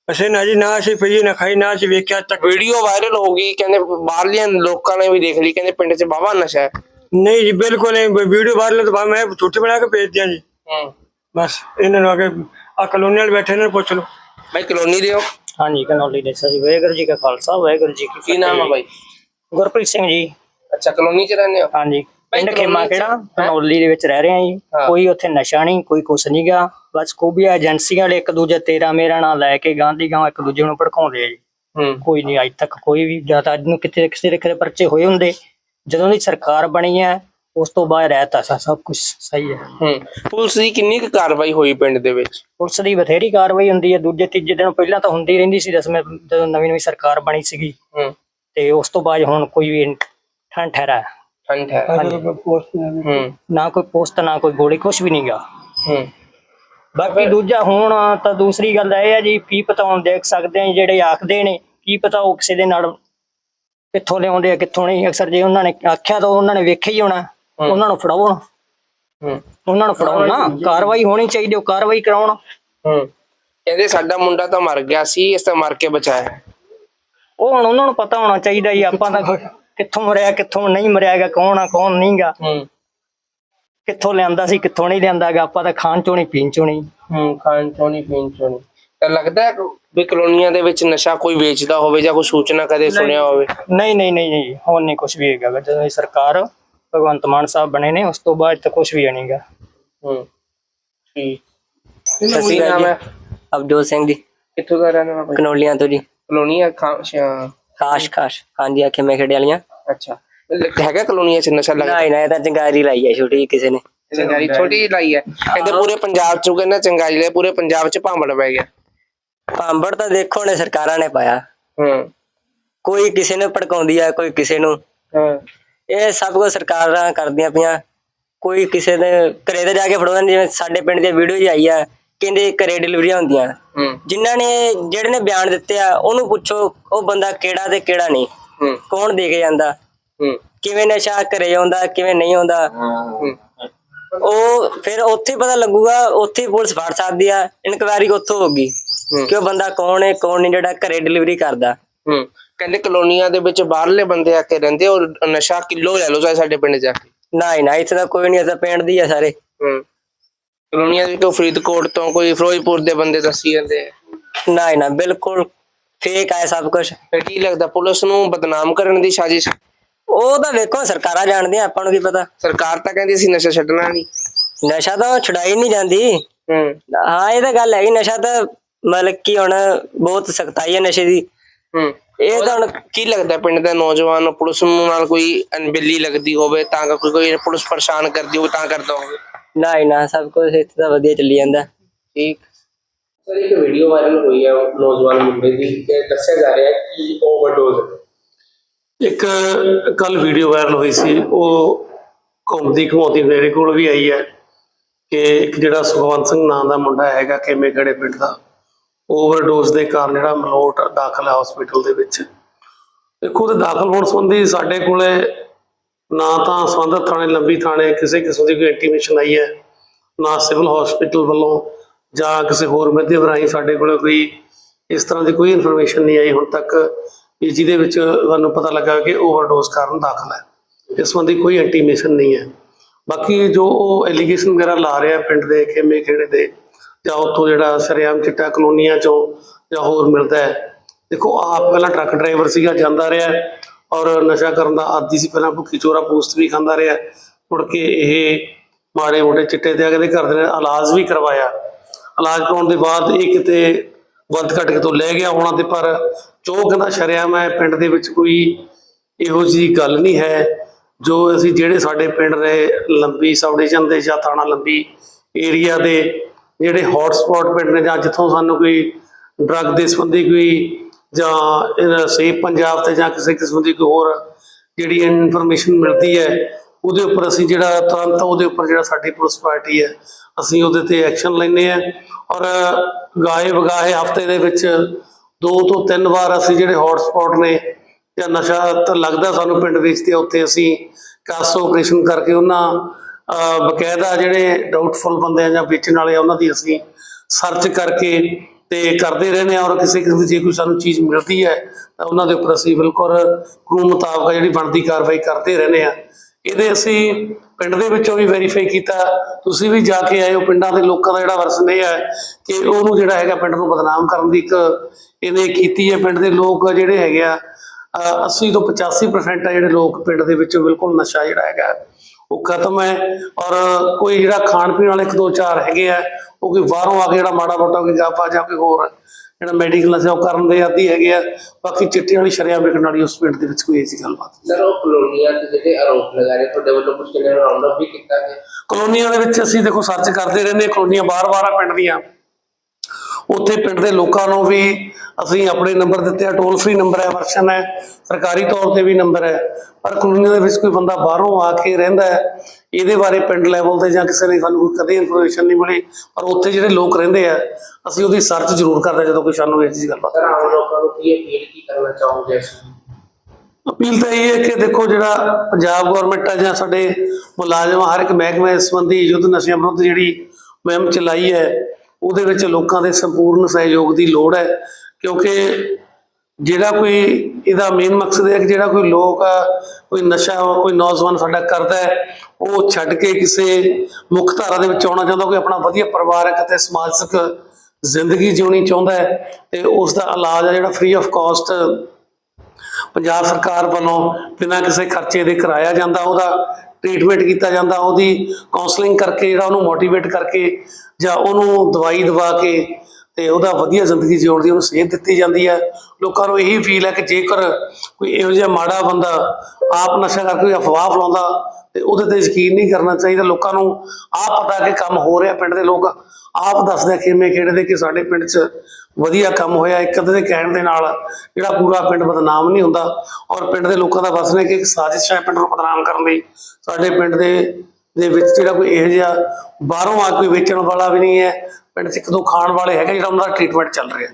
ਅਸੀਂ ਨਾ ਜੀ ਨਾ ਅਸੀਂ ਪਈਏ ਨਾ ਖਾਈ ਨਾ ਅਸੀਂ ਵੇਖਿਆ ਅੱਜ ਤੱਕ। ਵੀਡੀਓ ਵਾਇਰਲ ਹੋ ਗਈ ਕਹਿੰਦੇ ਬਾਹਰਲੀਆਂ ਲੋਕਾਂ ਨੇ ਵੀ ਦੇਖ ਲਈ ਕਹਿੰਦੇ ਪਿੰਡ 'ਚ ਬਾਵਾ ਨਸ਼ਾ ਹੈ। ਨਹੀਂ ਜੀ ਬਿਲਕੁਲ ਨਹੀਂ ਵੀਡੀਓ ਵਾਇਰਲ ਤਾਂ ਮੈਂ ਝੂਠੇ ਬਣਾ ਕੇ ਭੇਜ ਦਿਆਂ ਜੀ। ਹੂੰ। ਬਸ ਇਹਨਾਂ ਨੂੰ ਆ ਕੇ ਆ ਕਲੋਨੀ ਵਾਲੇ ਬੈਠੇ ਨੇ ਪੁੱਛ ਲਓ। ਬਾਈ ਕਲੋਨੀ ਦੇ ਹੋ? ਹਾਂਜੀ ਕਨੌਲੀ ਦੇ ਸਰ ਜੀ ਵਾਹਿਗੁਰੂ ਜੀ ਕਾ ਖਾਲਸਾ ਵਾਹਿਗੁਰੂ ਜੀ ਕੀ ਕੀ ਨਾਮ ਹੈ ਬਾਈ? ਗੁਰਪ੍ਰੀਤ ਸਿੰਘ ਜੀ। ਅੱਛਾ ਕਲੋਨੀ 'ਚ ਰਹਿੰਦੇ ਹੋ? ਹਾਂਜੀ। ਪਿੰਡ ਖੇਮਾ ਕਿਹੜਾ? ਹੈਂ? ਕਨੌਲੀ ਦੇ ਵਿੱਚ ਰਹਿ ਰਹੇ ਹਾਂ। ਜੀ। ਕੋਈ ਉੱਥੇ ਨਸ਼ਾ ਨਹੀਂ ਕੋਈ ਕੁਛ ਨਹੀਂਗਾ ਬਸ ਕੋਈ ਏਜੰਸੀਆਂ ਵਾਲੇ ਇੱਕ ਦੂਜੇ ਤੇਰਾ ਮੇਰਾ ਨਾਂ ਲੈ ਕੇ ਗਾਂਧੀ ਗਾਂ ਇੱਕ ਦੂਜੇ ਨੂੰ ਭੜਕਾਉਂਦੇ ਆ ਜੀ। ਕੋਈ ਨਹੀਂ ਅੱਜ ਤੱਕ ਕੋਈ ਵੀ ਜਾਂ ਤਾਂ ਅੱਜ ਨੂੰ ਕਿਤੇ ਕਿਸੇ ਦੇ ਦੇ ਪਰਚੇ ਹੋਏ ਹੁੰਦੇ। ਜਦੋਂ ਦੀ ਸਰਕਾਰ ਬਣੀ ਹੈ ਉਸ ਤੋਂ ਬਾਅਦ ਰਹਿਤਾ ਸਾ ਸਭ ਕੁਝ ਸਹੀ ਹੈ। ਹੂੰ। ਪੁਲਿਸ ਦੀ ਕਿੰਨੀ ਕੁ ਕਾਰਵਾਈ ਹੋਈ ਪਿੰਡ ਦੇ ਵਿੱਚ? ਪੁਲਿਸ ਦੀ ਬਥੇਰੀ ਕਾਰਵਾਈ ਹੁੰਦੀ ਹੈ। ਦੂਜੇ ਤੀਜੇ ਦਿਨ ਪਹਿਲਾਂ ਤਾਂ ਹੁੰਦੀ ਰਹਿੰਦੀ ਸੀ ਦਸਵੇਂ ਜਦੋਂ ਨਵੀਂ ਨਵੀਂ ਸਰਕਾਰ ਬਣੀ ਸੀਗੀ। ਹੂੰ। ਤੇ ਉਸ ਤੋਂ ਬਾਅਦ ਹੁਣ ਕੋਈ ਵੀ ਠੰਡ ਠਹਿਰਾ। ਹੈ। ਠੰਡ ਹੈ। ਹੂੰ। ਨਾ ਕੋਈ ਪੋਸਟ ਨਾ ਕੋਈ ਗੋਲੀ ਕੁਝ ਵੀ ਨਹੀਂਗਾ ਹੂੰ। ਬਾਕੀ ਦੂਜਾ ਹੁਣ ਤਾਂ ਦੂਸਰੀ ਗੱਲ ਇਹ ਹੈ ਜੀ ਕੀ ਪਤਾ ਹੁਣ ਦੇਖ ਸਕਦੇ ਆ ਜਿਹੜੇ ਆਖਦੇ ਨੇ ਕੀ ਪਤਾ ਉਹ ਕਿਸੇ ਦੇ ਨਾਲ ਕਿੱਥੋਂ ਲਿਆਉਂਦੇ ਆ ਕਿੱਥੋਂ ਨਹੀਂ। ਅਕਸਰ ਜੇ ਉਹਨਾਂ ਨੇ ਆਖਿਆ ਤਾਂ ਉਹਨਾਂ ਨੇ ਵੇਖਿਆ ਹੀ ਹੋਣਾ। ਉਹਨਾਂ ਨੂੰ ਫੜਾਓ ਹੂੰ। ਉਹਨਾਂ ਨੂੰ ਫੜਾਓ ਨਾ। ਕਾਰਵਾਈ ਹੋਣੀ ਚਾਹੀਦੀ ਉਹ ਕਾਰਵਾਈ ਕਰਾਉਣ। ਹੂੰ। ਕਹਿੰਦੇ ਸਾਡਾ ਮੁੰਡਾ ਤਾਂ ਮਰ ਗਿਆ ਸੀ ਇਸ ਤਾਂ ਮਰ ਕੇ ਬਚਾਇਆ। ਉਹ ਹੁਣ ਉਹਨਾਂ ਨੂੰ ਪਤਾ ਹੋਣਾ ਚਾਹੀਦਾ ਜੀ ਆਪਾਂ ਤਾਂ ਕੋਈ ਕਿੱਥੋਂ ਮਰਿਆ ਕਿੱਥੋਂ ਨਹੀਂ ਮਰਿਆਗਾ ਕੌਣ ਆ ਕੌਣ ਨਹੀਂਗਾ। ਹੂੰ। ਕਿੱਥੋਂ ਲਿਆਂਦਾ ਸੀ ਕਿੱਥੋਂ ਨਹੀਂ ਲਿਆਂਦਾਗਾ ਆਪਾਂ ਤਾਂ ਖਾਣ ਚੋਂ ਨਹੀਂ ਪੀਣ ਚੋਂ ਨਹੀਂ। ਹੂੰ ਖਾਣ ਚੋਣੀ ਪੀਣ ਚੋਣੀ ਤਾਂ ਲੱਗਦਾ ਹੈ ਵੀ ਕਲੋਨੀਆਂ ਦੇ ਵਿੱਚ ਨਸ਼ਾ ਕੋਈ ਵੇਚਦਾ ਹੋਵੇ ਜਾਂ ਕੋਈ ਸੂਚਨਾ ਕਦੇ ਸੁਣਿਆ ਹੋਵੇ? ਨਹੀਂ ਨਹੀਂ ਨਹੀਂ ਨਹੀਂ ਹੁਣ ਨਹੀਂ ਕੁਝ ਵੀ ਹੈਗਾ ਗਾ। ਜਦੋਂ ਦੀ ਸਰਕਾਰ ਭਗਵੰਤ ਮਾਨ ਸਾਹਿਬ ਬਣੇ ਨੇ ਉਸ ਤੋਂ ਬਾਅਦ ਤਾਂ ਕੁਝ ਵੀ ਨਹੀਂਗਾ ਹੂੰ ਠੀਕ। ਸਸੀ ਨਾਮ ਹੈ? ਅਬਦੁਲ ਸਿੰਘ ਜੀ। ਕਿੱਥੋਂ ਦਾ ਰਹਿਣ ਵਾਲਾ ਕਨੋਲੀਆਂ ਤੋਂ ਜੀ। ਕਲੋਨੀਆਂ ਖਾਂ ਅੱਛਾ। ਖਾਸ਼ ਖਾਸ਼। ਹਾਂਜੀ ਆਖੇ ਮੈਂ ਖੇੜੇ ਵਾਲੀਆਂ। ਅੱਛਾ। ਹੈਗਾ ਕਲੋਨੀਆਂ ਚ ਨਸ਼ਾ ਲੱਗਦਾ ਨਹੀਂ ਨਾ ਇਹ ਤਾਂ ਚੰਗਾਰੀ ਲਾਈ ਹੈ ਛੋਟੀ ਕਿਸੇ ਨੇ। ਚੰਗਾਰੀ ਛੋਟੀ ਲਾਈ ਹੈ ਕਹਿੰਦੇ ਪੂਰੇ ਪੰਜਾਬ ਚ ਕਹਿੰਦਾ ਚੰਗਾਰੀ ਲਈ ਪੂਰੇ ਪੰਜਾਬ ਚ ਭਾਂਬੜ ਪੈ ਗਿਆ। ਭਾਂਬੜ ਤਾਂ ਦੇਖੋ ਨੇ ਸਰਕਾਰਾਂ ਨੇ ਪਾਇਆ। ਹੂੰ। ਕੋਈ ਕਿਸੇ ਨੂੰ ਭੜਕਾਉਂਦੀ ਆ ਕੋਈ ਕਿਸੇ ਨੂੰ। ਹਾਂ। ਇਹ ਸਭ ਕੁਝ ਸਰਕਾਰਾਂ ਕਰਦੀਆਂ ਪਈਆਂ। ਕੋਈ ਕਿਸੇ ਦੇ ਘਰੇ ਤੇ ਜਾ ਕੇ ਫੜਾਉਂਦੇ ਜਿਵੇਂ ਸਾਡੇ ਪਿੰਡ ਦੀ ਵੀਡੀਓ ਜੀ ਆਈ ਆ। ਕਹਿੰਦੇ ਘਰੇ ਡਿਲੀਵਰੀਆਂ ਹੁੰਦੀਆਂ। ਹੂੰ। ਜਿਨ੍ਹਾਂ ਨੇ ਜਿਹੜੇ ਨੇ ਬਿਆਨ ਦਿੱਤੇ ਆ ਉਹਨੂੰ ਪੁੱਛੋ ਉਹ ਬੰਦਾ ਕਿਹੜਾ ਤੇ ਕਿਹੜਾ ਨਹੀਂ। ਹੂੰ। ਕੌਣ ਦੇ ਕੇ ਜਾਂਦਾ? ਹੂੰ। ਕਿਵੇਂ ਨਸ਼ਾ ਘਰੇ ਆਉਂਦਾ ਕਿਵੇਂ ਨਹੀਂ ਆਉਂਦਾ? ਹੂੰ। ਉਹ ਫਿਰ ਉੱਥੇ ਪਤਾ ਲੱਗੂਗਾ ਉੱਥੇ ਪੁਲਿਸ ਫੜ ਸਕਦੀ ਆ ਇਨਕੁਆਇਰੀ ਉੱਥੋਂ ਹੋਗੀ ਕਿ ਉਹ ਬੰਦਾ ਕੌਣ ਹੈ ਕੌਣ ਨਹੀਂ ਜਿਹੜਾ ਘਰੇ ਡਿਲੀਵਰੀ ਕਰਦਾ। ਹੂੰ। ਕਹਿੰਦੇ ਕਲੋਨੀਆਂ ਦੇ ਵਿੱਚ ਬਾਹਰਲੇ ਬੰਦੇ ਆ ਕੇ ਰਹਿੰਦੇ ਔਰ ਨਸ਼ਾ ਕਿਲੋ ਲੈ ਲਓ ਚਾਹੇ ਸਾਡੇ ਪਿੰਡ ਜਾ ਕੇ। ਨਾ ਹੀ ਨਾ ਇੱਥੇ ਤਾਂ ਕੋਈ ਨਹੀਂ ਇੱਥੇ ਪਿੰਡ ਦੀ ਆ ਸਾਰੇ। ਹੂੰ। ਕਲੋਨੀਆਂ ਦੇ ਵਿੱਚ ਕੋਈ ਫਰੀਦਕੋਟ ਤੋਂ ਕੋਈ ਫਿਰੋਜ਼ਪੁਰ ਦੇ ਬੰਦੇ ਦੱਸੀ ਜਾਂਦੇ ਆ? ਨਾ ਹੀ ਨਾ ਬਿਲਕੁਲ ਫੇਕ ਇਹ ਸਭ ਕੁਝ ਕੀ ਲੱਗਦਾ ਪੁਲਿਸ ਨੂੰ ਬਦਨਾਮ ਕਰਨ ਦੀ ਸਾਜ਼ਿਸ਼? ਉਹ ਤਾਂ ਵੇਖੋ ਸਰਕਾਰਾਂ ਜਾਣਦੀਆਂ ਆਪਾਂ ਨੂੰ ਕੀ ਪਤਾ। ਸਰਕਾਰ ਤਾਂ ਕਹਿੰਦੀ ਸੀ ਨਸ਼ਾ ਛੱਡਣਾ ਨਹੀਂ ਨਸ਼ਾ ਤਾਂ ਛੁਡਾਈ ਨਹੀਂ ਜਾਂਦੀ। ਹੂੰ। ਹਾਂ ਇਹ ਤਾਂ ਗੱਲ ਹੈਗੀ ਨਸ਼ਾ ਤਾਂ ਮਤਲਬ ਕਿ ਹੁਣ ਬਹੁਤ ਸਖਤਾਈ ਹੈ ਨਸ਼ੇ ਦੀ। ਹੂੰ। ਇਹ ਤਾਂ ਹੁਣ ਕੀ ਲੱਗਦਾ ਪਿੰਡ ਦੇ ਨੌਜਵਾਨ ਨੂੰ ਪੁਲਿਸ ਨੂੰ ਨਾਲ ਕੋਈ ਅਣਬਿੱਲੀ ਲੱਗਦੀ ਹੋਵੇ ਤਾਂ ਕਰਕੇ ਕੋਈ ਪੁਲਿਸ ਪਰੇਸ਼ਾਨ ਕਰਦੀ ਹੋਵੇ ਤਾਂ ਕਰਦਾ ਹੋਵੇ? ਨਾ ਹੀ ਨਾ ਸਭ ਕੁਝ ਇੱਥੇ ਤਾਂ ਵਧੀਆ ਚੱਲੀ ਜਾਂਦਾ। ਠੀਕ। ਸਰ ਇੱਕ ਵੀਡੀਓ ਵਾਇਰਲ ਹੋਈ ਹੈ ਨੌਜਵਾਨ ਮੁੰਡੇ ਦੀ ਤੇ ਦੱਸਿਆ ਜਾ ਰਿਹਾ ਹੈ ਕਿ ਓਵਰਡੋਜ਼ ਇੱਕ ਕੱਲ ਵੀਡੀਓ ਵਾਇਰਲ ਹੋਈ ਸੀ ਉਹ ਘੁੰਮਦੀ ਘੁਮਾਉਂਦੀ ਮੇਰੇ ਕੋਲ ਵੀ ਆਈ ਹੈ ਕਿ ਇੱਕ ਜਿਹੜਾ ਸੁਖਵੰਤ ਸਿੰਘ ਨਾਂ ਦਾ ਮੁੰਡਾ ਹੈਗਾ ਕਿਵੇਂ ਖੜੇ ਪਿੰਡ ਦਾ ਓਵਰਡੋਜ਼ ਦੇ ਕਾਰਨ ਜਿਹੜਾ ਮਲੋਟ ਦਾਖਲ ਹੈ ਹਸਪੀਟਲ ਦੇ ਵਿੱਚ। ਦੇਖੋ ਉਹਦੇ ਦਾਖਲ ਹੋਣ ਸੰਬੰਧੀ ਸਾਡੇ ਕੋਲੇ ਨਾ ਤਾਂ ਸੰਬੰਧਿਤ ਥਾਣੇ, ਲੰਬੀ ਥਾਣੇ, ਕਿਸੇ ਕਿਸਮ ਦੀ ਕੋਈ ਇੰਟੀਮੇਸ਼ਨ ਆਈ ਹੈ, ਨਾ ਸਿਵਲ ਹਸਪੀਟਲ ਵੱਲੋਂ, ਜਾਂ ਕਿਸੇ ਹੋਰ ਮਾਧਿਅਮ ਰਾਹੀਂ ਸਾਡੇ ਕੋਲ ਕੋਈ ਇਸ ਤਰ੍ਹਾਂ ਦੀ ਕੋਈ ਇਨਫੋਰਮੇਸ਼ਨ ਨਹੀਂ ਆਈ ਹੁਣ ਤੱਕ ਕਿ ਜਿਹਦੇ ਵਿੱਚ ਸਾਨੂੰ ਪਤਾ ਲੱਗਾ ਕਿ ਓਵਰਡੋਜ਼ ਕਾਰਨ ਦਾਖਲ ਹੈ। ਇਸ ਸੰਬੰਧੀ ਕੋਈ ਇੰਟੀਮੇਸ਼ਨ ਨਹੀਂ ਹੈ। ਬਾਕੀ ਜੋ ਉਹ ਐਲੀਗੇਸ਼ਨ ਵਗੈਰਾ ਲਾ ਰਿਹਾ ਪਿੰਡ ਦੇ, ਖੇਮੇ ਖੇੜੇ ਦੇ, ਜਾਂ ਉੱਥੋਂ ਜਿਹੜਾ ਸਰੇਆਮ ਚਿੱਟਾ ਕਲੋਨੀਆਂ ਚੋਂ ਜਾਂ ਹੋਰ ਮਿਲਦਾ ਹੈ, ਦੇਖੋ ਆਪ ਪਹਿਲਾਂ ਟਰੱਕ ਡਰਾਈਵਰ ਸੀਗਾ, ਜਾਂਦਾ ਰਿਹਾ ਔਰ ਨਸ਼ਾ ਕਰਨ ਦਾ ਆਦੀ ਸੀ, ਪਹਿਲਾਂ ਭੁੱਖੀ ਚੋਰਾ ਪੋਸਟ ਵੀ ਖਾਂਦਾ ਰਿਹਾ। ਮੁੜ ਕੇ ਇਹ ਮਾੜੇ ਮੋਟੇ ਚਿੱਟੇ ਤੇ ਅਗਲੇ ਕਰਦੇ ਨੇ ਇਲਾਜ ਵੀ ਕਰਵਾਇਆ। ਇਲਾਜ ਕਰਾਉਣ ਦੇ ਬਾਅਦ ਇਹ ਕਿਤੇ ਵੱਧ ਘੱਟ ਕੇ ਤੋਂ ਲੈ ਗਿਆ ਹੋਣਾ ਤੇ ਪਰ ਜੋ ਕਹਿੰਦਾ ਸ਼ਰਿਆਮ ਮੈਂ ਪਿੰਡ ਦੇ ਵਿੱਚ ਕੋਈ ਇਹੋ ਜਿਹੀ ਗੱਲ ਨਹੀਂ ਹੈ। ਜੋ ਅਸੀਂ ਜਿਹੜੇ ਸਾਡੇ ਪਿੰਡ ਦੇ ਲੰਬੀ ਸਬ ਡਿਵੀਜ਼ਨ ਦੇ ਜਾਂ ਥਾਣਾ ਲੰਬੀ ਏਰੀਆ ਦੇ ਜਿਹੜੇ ਹੌਟ ਪਿੰਡ ਨੇ ਜਾਂ ਜਿੱਥੋਂ ਸਾਨੂੰ ਕੋਈ ਡਰੱਗ ਦੇ ਸੰਬੰਧੀ ਕੋਈ ਜਾਂ ਇਹਨਾਂ ਸੇਫ ਪੰਜਾਬ ਤੇ ਜਾਂ ਕਿਸੇ ਕਿਸਮ ਦੀ ਕੋਈ ਹੋਰ ਜਿਹੜੀ ਇਨਫੋਰਮੇਸ਼ਨ ਮਿਲਦੀ ਹੈ, ਉਹਦੇ ਉੱਪਰ ਅਸੀਂ ਜਿਹੜਾ ਤੁਰੰਤ ਉਹਦੇ ਉੱਪਰ ਜਿਹੜਾ ਸਾਡੀ ਪੁਲਿਸ ਪਾਰਟੀ ਹੈ, ਅਸੀਂ ਉਹਦੇ ਤੇ ਐਕਸ਼ਨ ਲੈਂਦੇ ਆ ਔਰ ਗਾਏ ਵਗਾਏ ਹਫ਼ਤੇ ਦੇ ਵਿੱਚ ਦੋ ਤੋਂ ਤਿੰਨ ਵਾਰ ਅਸੀਂ ਜਿਹੜੇ ਹੌਟ ਸਪੌਟ ਨੇ ਜਾਂ ਨਸ਼ਾ ਤਾਂ ਲੱਗਦਾ ਸਾਨੂੰ ਪਿੰਡ ਵਿੱਚ ਤੇ ਉੱਥੇ ਅਸੀਂ ਕਾਸ ਆਪਰੇਸ਼ਨ ਕਰਕੇ ਉਹਨਾਂ ਬਕਾਇਦਾ ਜਿਹੜੇ ਡਾਊਟਫੁਲ ਬੰਦੇ ਆ ਜਾਂ ਵੇਚਣ ਵਾਲੇ ਆ, ਉਹਨਾਂ ਦੀ ਅਸੀਂ ਸਰਚ ਕਰਕੇ ਤੇ ਕਰਦੇ ਰਹਿੰਦੇ ਆ ਔਰ ਕਿਸੇ ਕਿਸਮ ਦੀ ਜੇ ਕੋਈ ਸਾਨੂੰ ਚੀਜ਼ ਮਿਲਦੀ ਹੈ, ਤਾਂ ਉਹਨਾਂ ਦੇ ਉੱਪਰ ਅਸੀਂ ਬਿਲਕੁਲ ਕਾਨੂੰਨ ਮੁਤਾਬਕ ਜਿਹੜੀ ਬਣਦੀ ਕਾਰਵਾਈ ਕਰਦੇ ਰਹਿੰਦੇ ਆ ਇਹਦੇ ਅਸੀਂ ਪਿੰਡ ਦੇ ਵਿੱਚੋਂ ਵੀ ਵੈਰੀਫਾਈ ਕੀਤਾ। ਤੁਸੀਂ ਵੀ ਜਾ ਕੇ ਆਏ ਹੋ ਪਿੰਡਾਂ ਦੇ ਲੋਕਾਂ ਦਾ ਜਿਹੜਾ ਵਰਸਨ ਇਹ ਹੈ ਕਿ ਉਹਨੂੰ ਜਿਹੜਾ ਹੈਗਾ ਪਿੰਡ ਨੂੰ ਬਦਨਾਮ ਕਰਨ ਦੀ ਇੱਕ ਇਹਨੇ ਕੀਤੀ ਹੈ। ਪਿੰਡ ਦੇ ਲੋਕ ਜਿਹੜੇ ਹੈਗੇ ਆ ਅਹ 80 ਤੋਂ 85% ਆ ਜਿਹੜੇ ਲੋਕ ਪਿੰਡ ਦੇ ਵਿੱਚੋਂ ਬਿਲਕੁਲ ਨਸ਼ਾ ਜਿਹੜਾ ਹੈਗਾ ਉਹ ਖਤਮ ਹੈ ਔਰ ਕੋਈ ਜਿਹੜਾ ਖਾਣ ਪੀਣ ਵਾਲੇ ਇੱਕ ਦੋ ਚਾਰ ਹੈਗੇ ਆ ਉਹ ਕੋਈ ਬਾਹਰੋਂ ਆ ਕੇ ਜਿਹੜਾ ਮਾੜਾ ਮੋਟਾ ਕੋਈ ਗਾਪਾ ਜਾਂ ਕੋਈ ਹੋਰ ਜਿਹੜਾ ਮੈਡੀਕਲ ਨਸ਼ਾ ਉਹ ਕਰਨ ਦੇ ਆਦੀ ਹੈਗੇ ਆ ਬਾਕੀ ਚਿੱਟੇ ਵਾਲੀ ਸ਼ਰਿਆ ਵਿਕਣ ਵਾਲੀ ਉਸ ਪਿੰਡ ਦੇ ਵਿੱਚ ਕੋਈ ਐਸੀ ਗੱਲਬਾਤ ਸਰ ਉਹ ਕਲੋਨੀਆਂ ਤੇ ਜਿਹੜੇ ਆਰੋਪ ਲਗਾ ਰਹੇ ਤੁਹਾਡੇ ਵੱਲੋਂ ਕੁਝ ਕਿਹਨੇ ਰਾਉਂਡ ਅਪ ਵੀ ਕੀਤਾ ਗਿਆ? ਕਲੋਨੀਆਂ ਦੇ ਵਿੱਚ ਅਸੀਂ ਦੇਖੋ ਸਰਚ ਕਰਦੇ ਰਹਿੰਦੇ ਹਾਂ, ਕਲੋਨੀਆਂ ਬਾਰ-ਬਾਰ ਆ ਪਿੰਡ ਦੀਆਂ। ਉੱਥੇ ਪਿੰਡ ਦੇ ਲੋਕਾਂ ਨੂੰ ਵੀ ਅਸੀਂ ਆਪਣੇ ਨੰਬਰ ਦਿੱਤੇ ਆ ਟੋਲ ਫ੍ਰੀ ਨੰਬਰ ਹੈ ਵਰਸ਼ਨ ਹੈ ਸਰਕਾਰੀ ਤੌਰ ਤੇ ਵੀ ਨੰਬਰ ਹੈ। ਪਰ ਕਲੋਨੀਆਂ ਦੇ ਵਿੱਚ ਕੋਈ ਬੰਦਾ ਬਾਹਰੋਂ ਆ ਕੇ ਰਹਿੰਦਾ ਹੈ ਇਹਦੇ ਬਾਰੇ ਪਿੰਡ ਲੈਵਲ ਤੇ ਜਾਂ ਕਿਸੇ ਨੇ ਸਾਨੂੰ ਕੋਈ ਕਦੇ ਇਨਫੋਰਮੇਸ਼ਨ ਨਹੀਂ ਮਿਲੀ ਪਰ ਉੱਥੇ ਜਿਹੜੇ ਲੋਕ ਰਹਿੰਦੇ ਆ ਅਸੀਂ ਉਹਦੀ ਸਰਚ ਜ਼ਰੂਰ ਕਰਦੇ ਜਦੋਂ ਕੋਈ ਸਾਨੂੰ ਇਹ ਚੀਜ਼ ਗੱਲਬਾਤ ਆਮ ਲੋਕਾਂ ਨੂੰ ਕੀ ਅਪੀਲ ਕੀ ਕਰਨਾ ਚਾਹੋਗੇ ਇਸ ਅਪੀਲ ਤਾਂ ਇਹ ਹੈ ਕਿ ਦੇਖੋ ਜਿਹੜਾ ਪੰਜਾਬ ਗਵਰਨਮੈਂਟ ਹੈ ਜਾਂ ਸਾਡੇ ਮੁਲਾਜ਼ਮ ਹਰ ਇੱਕ ਮਹਿਕਮੇ ਇਸ ਸੰਬੰਧੀ ਯੁੱਧ ਨਸ਼ਿਆਂ ਵਿਰੁੱਧ ਜਿਹੜੀ ਮੁਹਿੰਮ ਚਲਾਈ ਹੈ ਉਹਦੇ ਵਿੱਚ ਲੋਕਾਂ ਦੇ ਸੰਪੂਰਨ ਸਹਿਯੋਗ ਦੀ ਲੋੜ ਹੈ। ਕਿਉਂਕਿ ਜਿਹੜਾ ਕੋਈ ਇਹਦਾ ਮੇਨ ਮਕਸਦ ਹੈ ਕਿ ਜਿਹੜਾ ਕੋਈ ਲੋਕ ਆ, ਕੋਈ ਨਸ਼ਾ ਕੋਈ ਨੌਜਵਾਨ ਸਾਡਾ ਕਰਦਾ ਹੈ ਉਹ ਛੱਡ ਕੇ ਕਿਸੇ ਮੁੱਖ ਧਾਰਾ ਦੇ ਵਿੱਚ ਆਉਣਾ ਚਾਹੁੰਦਾ ਕੋਈ ਆਪਣਾ ਵਧੀਆ ਪਰਿਵਾਰਕ ਅਤੇ ਸਮਾਜਿਕ ਜ਼ਿੰਦਗੀ ਜਿਉਣੀ ਚਾਹੁੰਦਾ ਹੈ ਤੇ ਉਸ ਦਾ ਇਲਾਜ ਆ ਜਿਹੜਾ ਫ੍ਰੀ ਆਫ ਕਾਸਟ ਪੰਜਾਬ ਸਰਕਾਰ ਵੱਲੋਂ ਬਿਨਾਂ ਕਿਸੇ ਖਰਚੇ ਦੇ ਕਰਾਇਆ ਜਾਂਦਾ ਉਹਦਾ ਟ੍ਰੀਟਮੈਂਟ ਕੀਤਾ ਜਾਂਦਾ ਉਹਦੀ ਕਾਉਂਸਲਿੰਗ ਕਰਕੇ ਜਿਹੜਾ ਉਹਨੂੰ ਮੋਟੀਵੇਟ ਕਰਕੇ ਜਾਂ ਉਹਨੂੰ ਦਵਾਈ ਦਵਾ ਕੇ ਤੇ ਉਹਦਾ ਵਧੀਆ ਜ਼ਿੰਦਗੀ ਜਿਉਣ ਦੀ ਉਹਨੂੰ ਸੇਧ ਦਿੱਤੀ ਜਾਂਦੀ ਹੈ ਲੋਕਾਂ ਨੂੰ ਇਹੀ ਫੀਲ ਹੈ ਕਿ ਜੇਕਰ ਕੋਈ ਇਹੋ ਜਿਹਾ ਮਾੜਾ ਬੰਦਾ ਆਪ ਨਸ਼ਾ ਕਰਕੇ ਕੋਈ ਅਫਵਾਹ ਫਲਾਉਂਦਾ ਤੇ ਉਹਦੇ ਤੇ ਯਕੀਨ ਨਹੀਂ ਕਰਨਾ ਚਾਹੀਦਾ। ਲੋਕਾਂ ਨੂੰ ਆਪ ਪਤਾ ਕਿ ਕੰਮ ਹੋ ਰਿਹਾ ਪਿੰਡ ਦੇ ਲੋਕ। ਆਪ ਦੱਸਦੇ ਆ ਕਿਵੇਂ ਕਿਹੜੇ ਕਿ ਸਾਡੇ ਪਿੰਡ 'ਚ ਵਧੀਆ ਕੰਮ ਹੋਇਆ ਇੱਕ ਅੱਧੇ ਦੇ ਕਹਿਣ ਦੇ ਨਾਲ, ਜਿਹੜਾ ਪੂਰਾ ਪਿੰਡ ਬਦਨਾਮ ਨਹੀਂ ਹੁੰਦਾ। ਔਰ ਪਿੰਡ ਦੇ ਲੋਕਾਂ ਦਾ ਬਸ ਨੇ ਕਿ ਇੱਕ ਸਾਜ਼ਿਸ਼ ਹੈ ਪਿੰਡ ਨੂੰ ਬਦਨਾਮ ਕਰਨ ਦੀ। ਸਾਡੇ ਪਿੰਡ ਦੇ ਦੇ ਵਿੱਚ ਜਿਹੜਾ ਕੋਈ ਇਹੋ ਜਿਹਾ ਬਾਹਰੋਂ ਆ ਕੋਈ ਵੇਚਣ ਵਾਲਾ ਵੀ ਨਹੀਂ ਹੈ ਪਿੰਡ 'ਚ ਇੱਕ ਦੋ ਖਾਣ ਵਾਲੇ ਹੈਗੇ ਜਿਹੜਾ ਉਹਨਾਂ ਦਾ ਟ੍ਰੀਟਮੈਂਟ ਚੱਲ ਰਿਹਾ।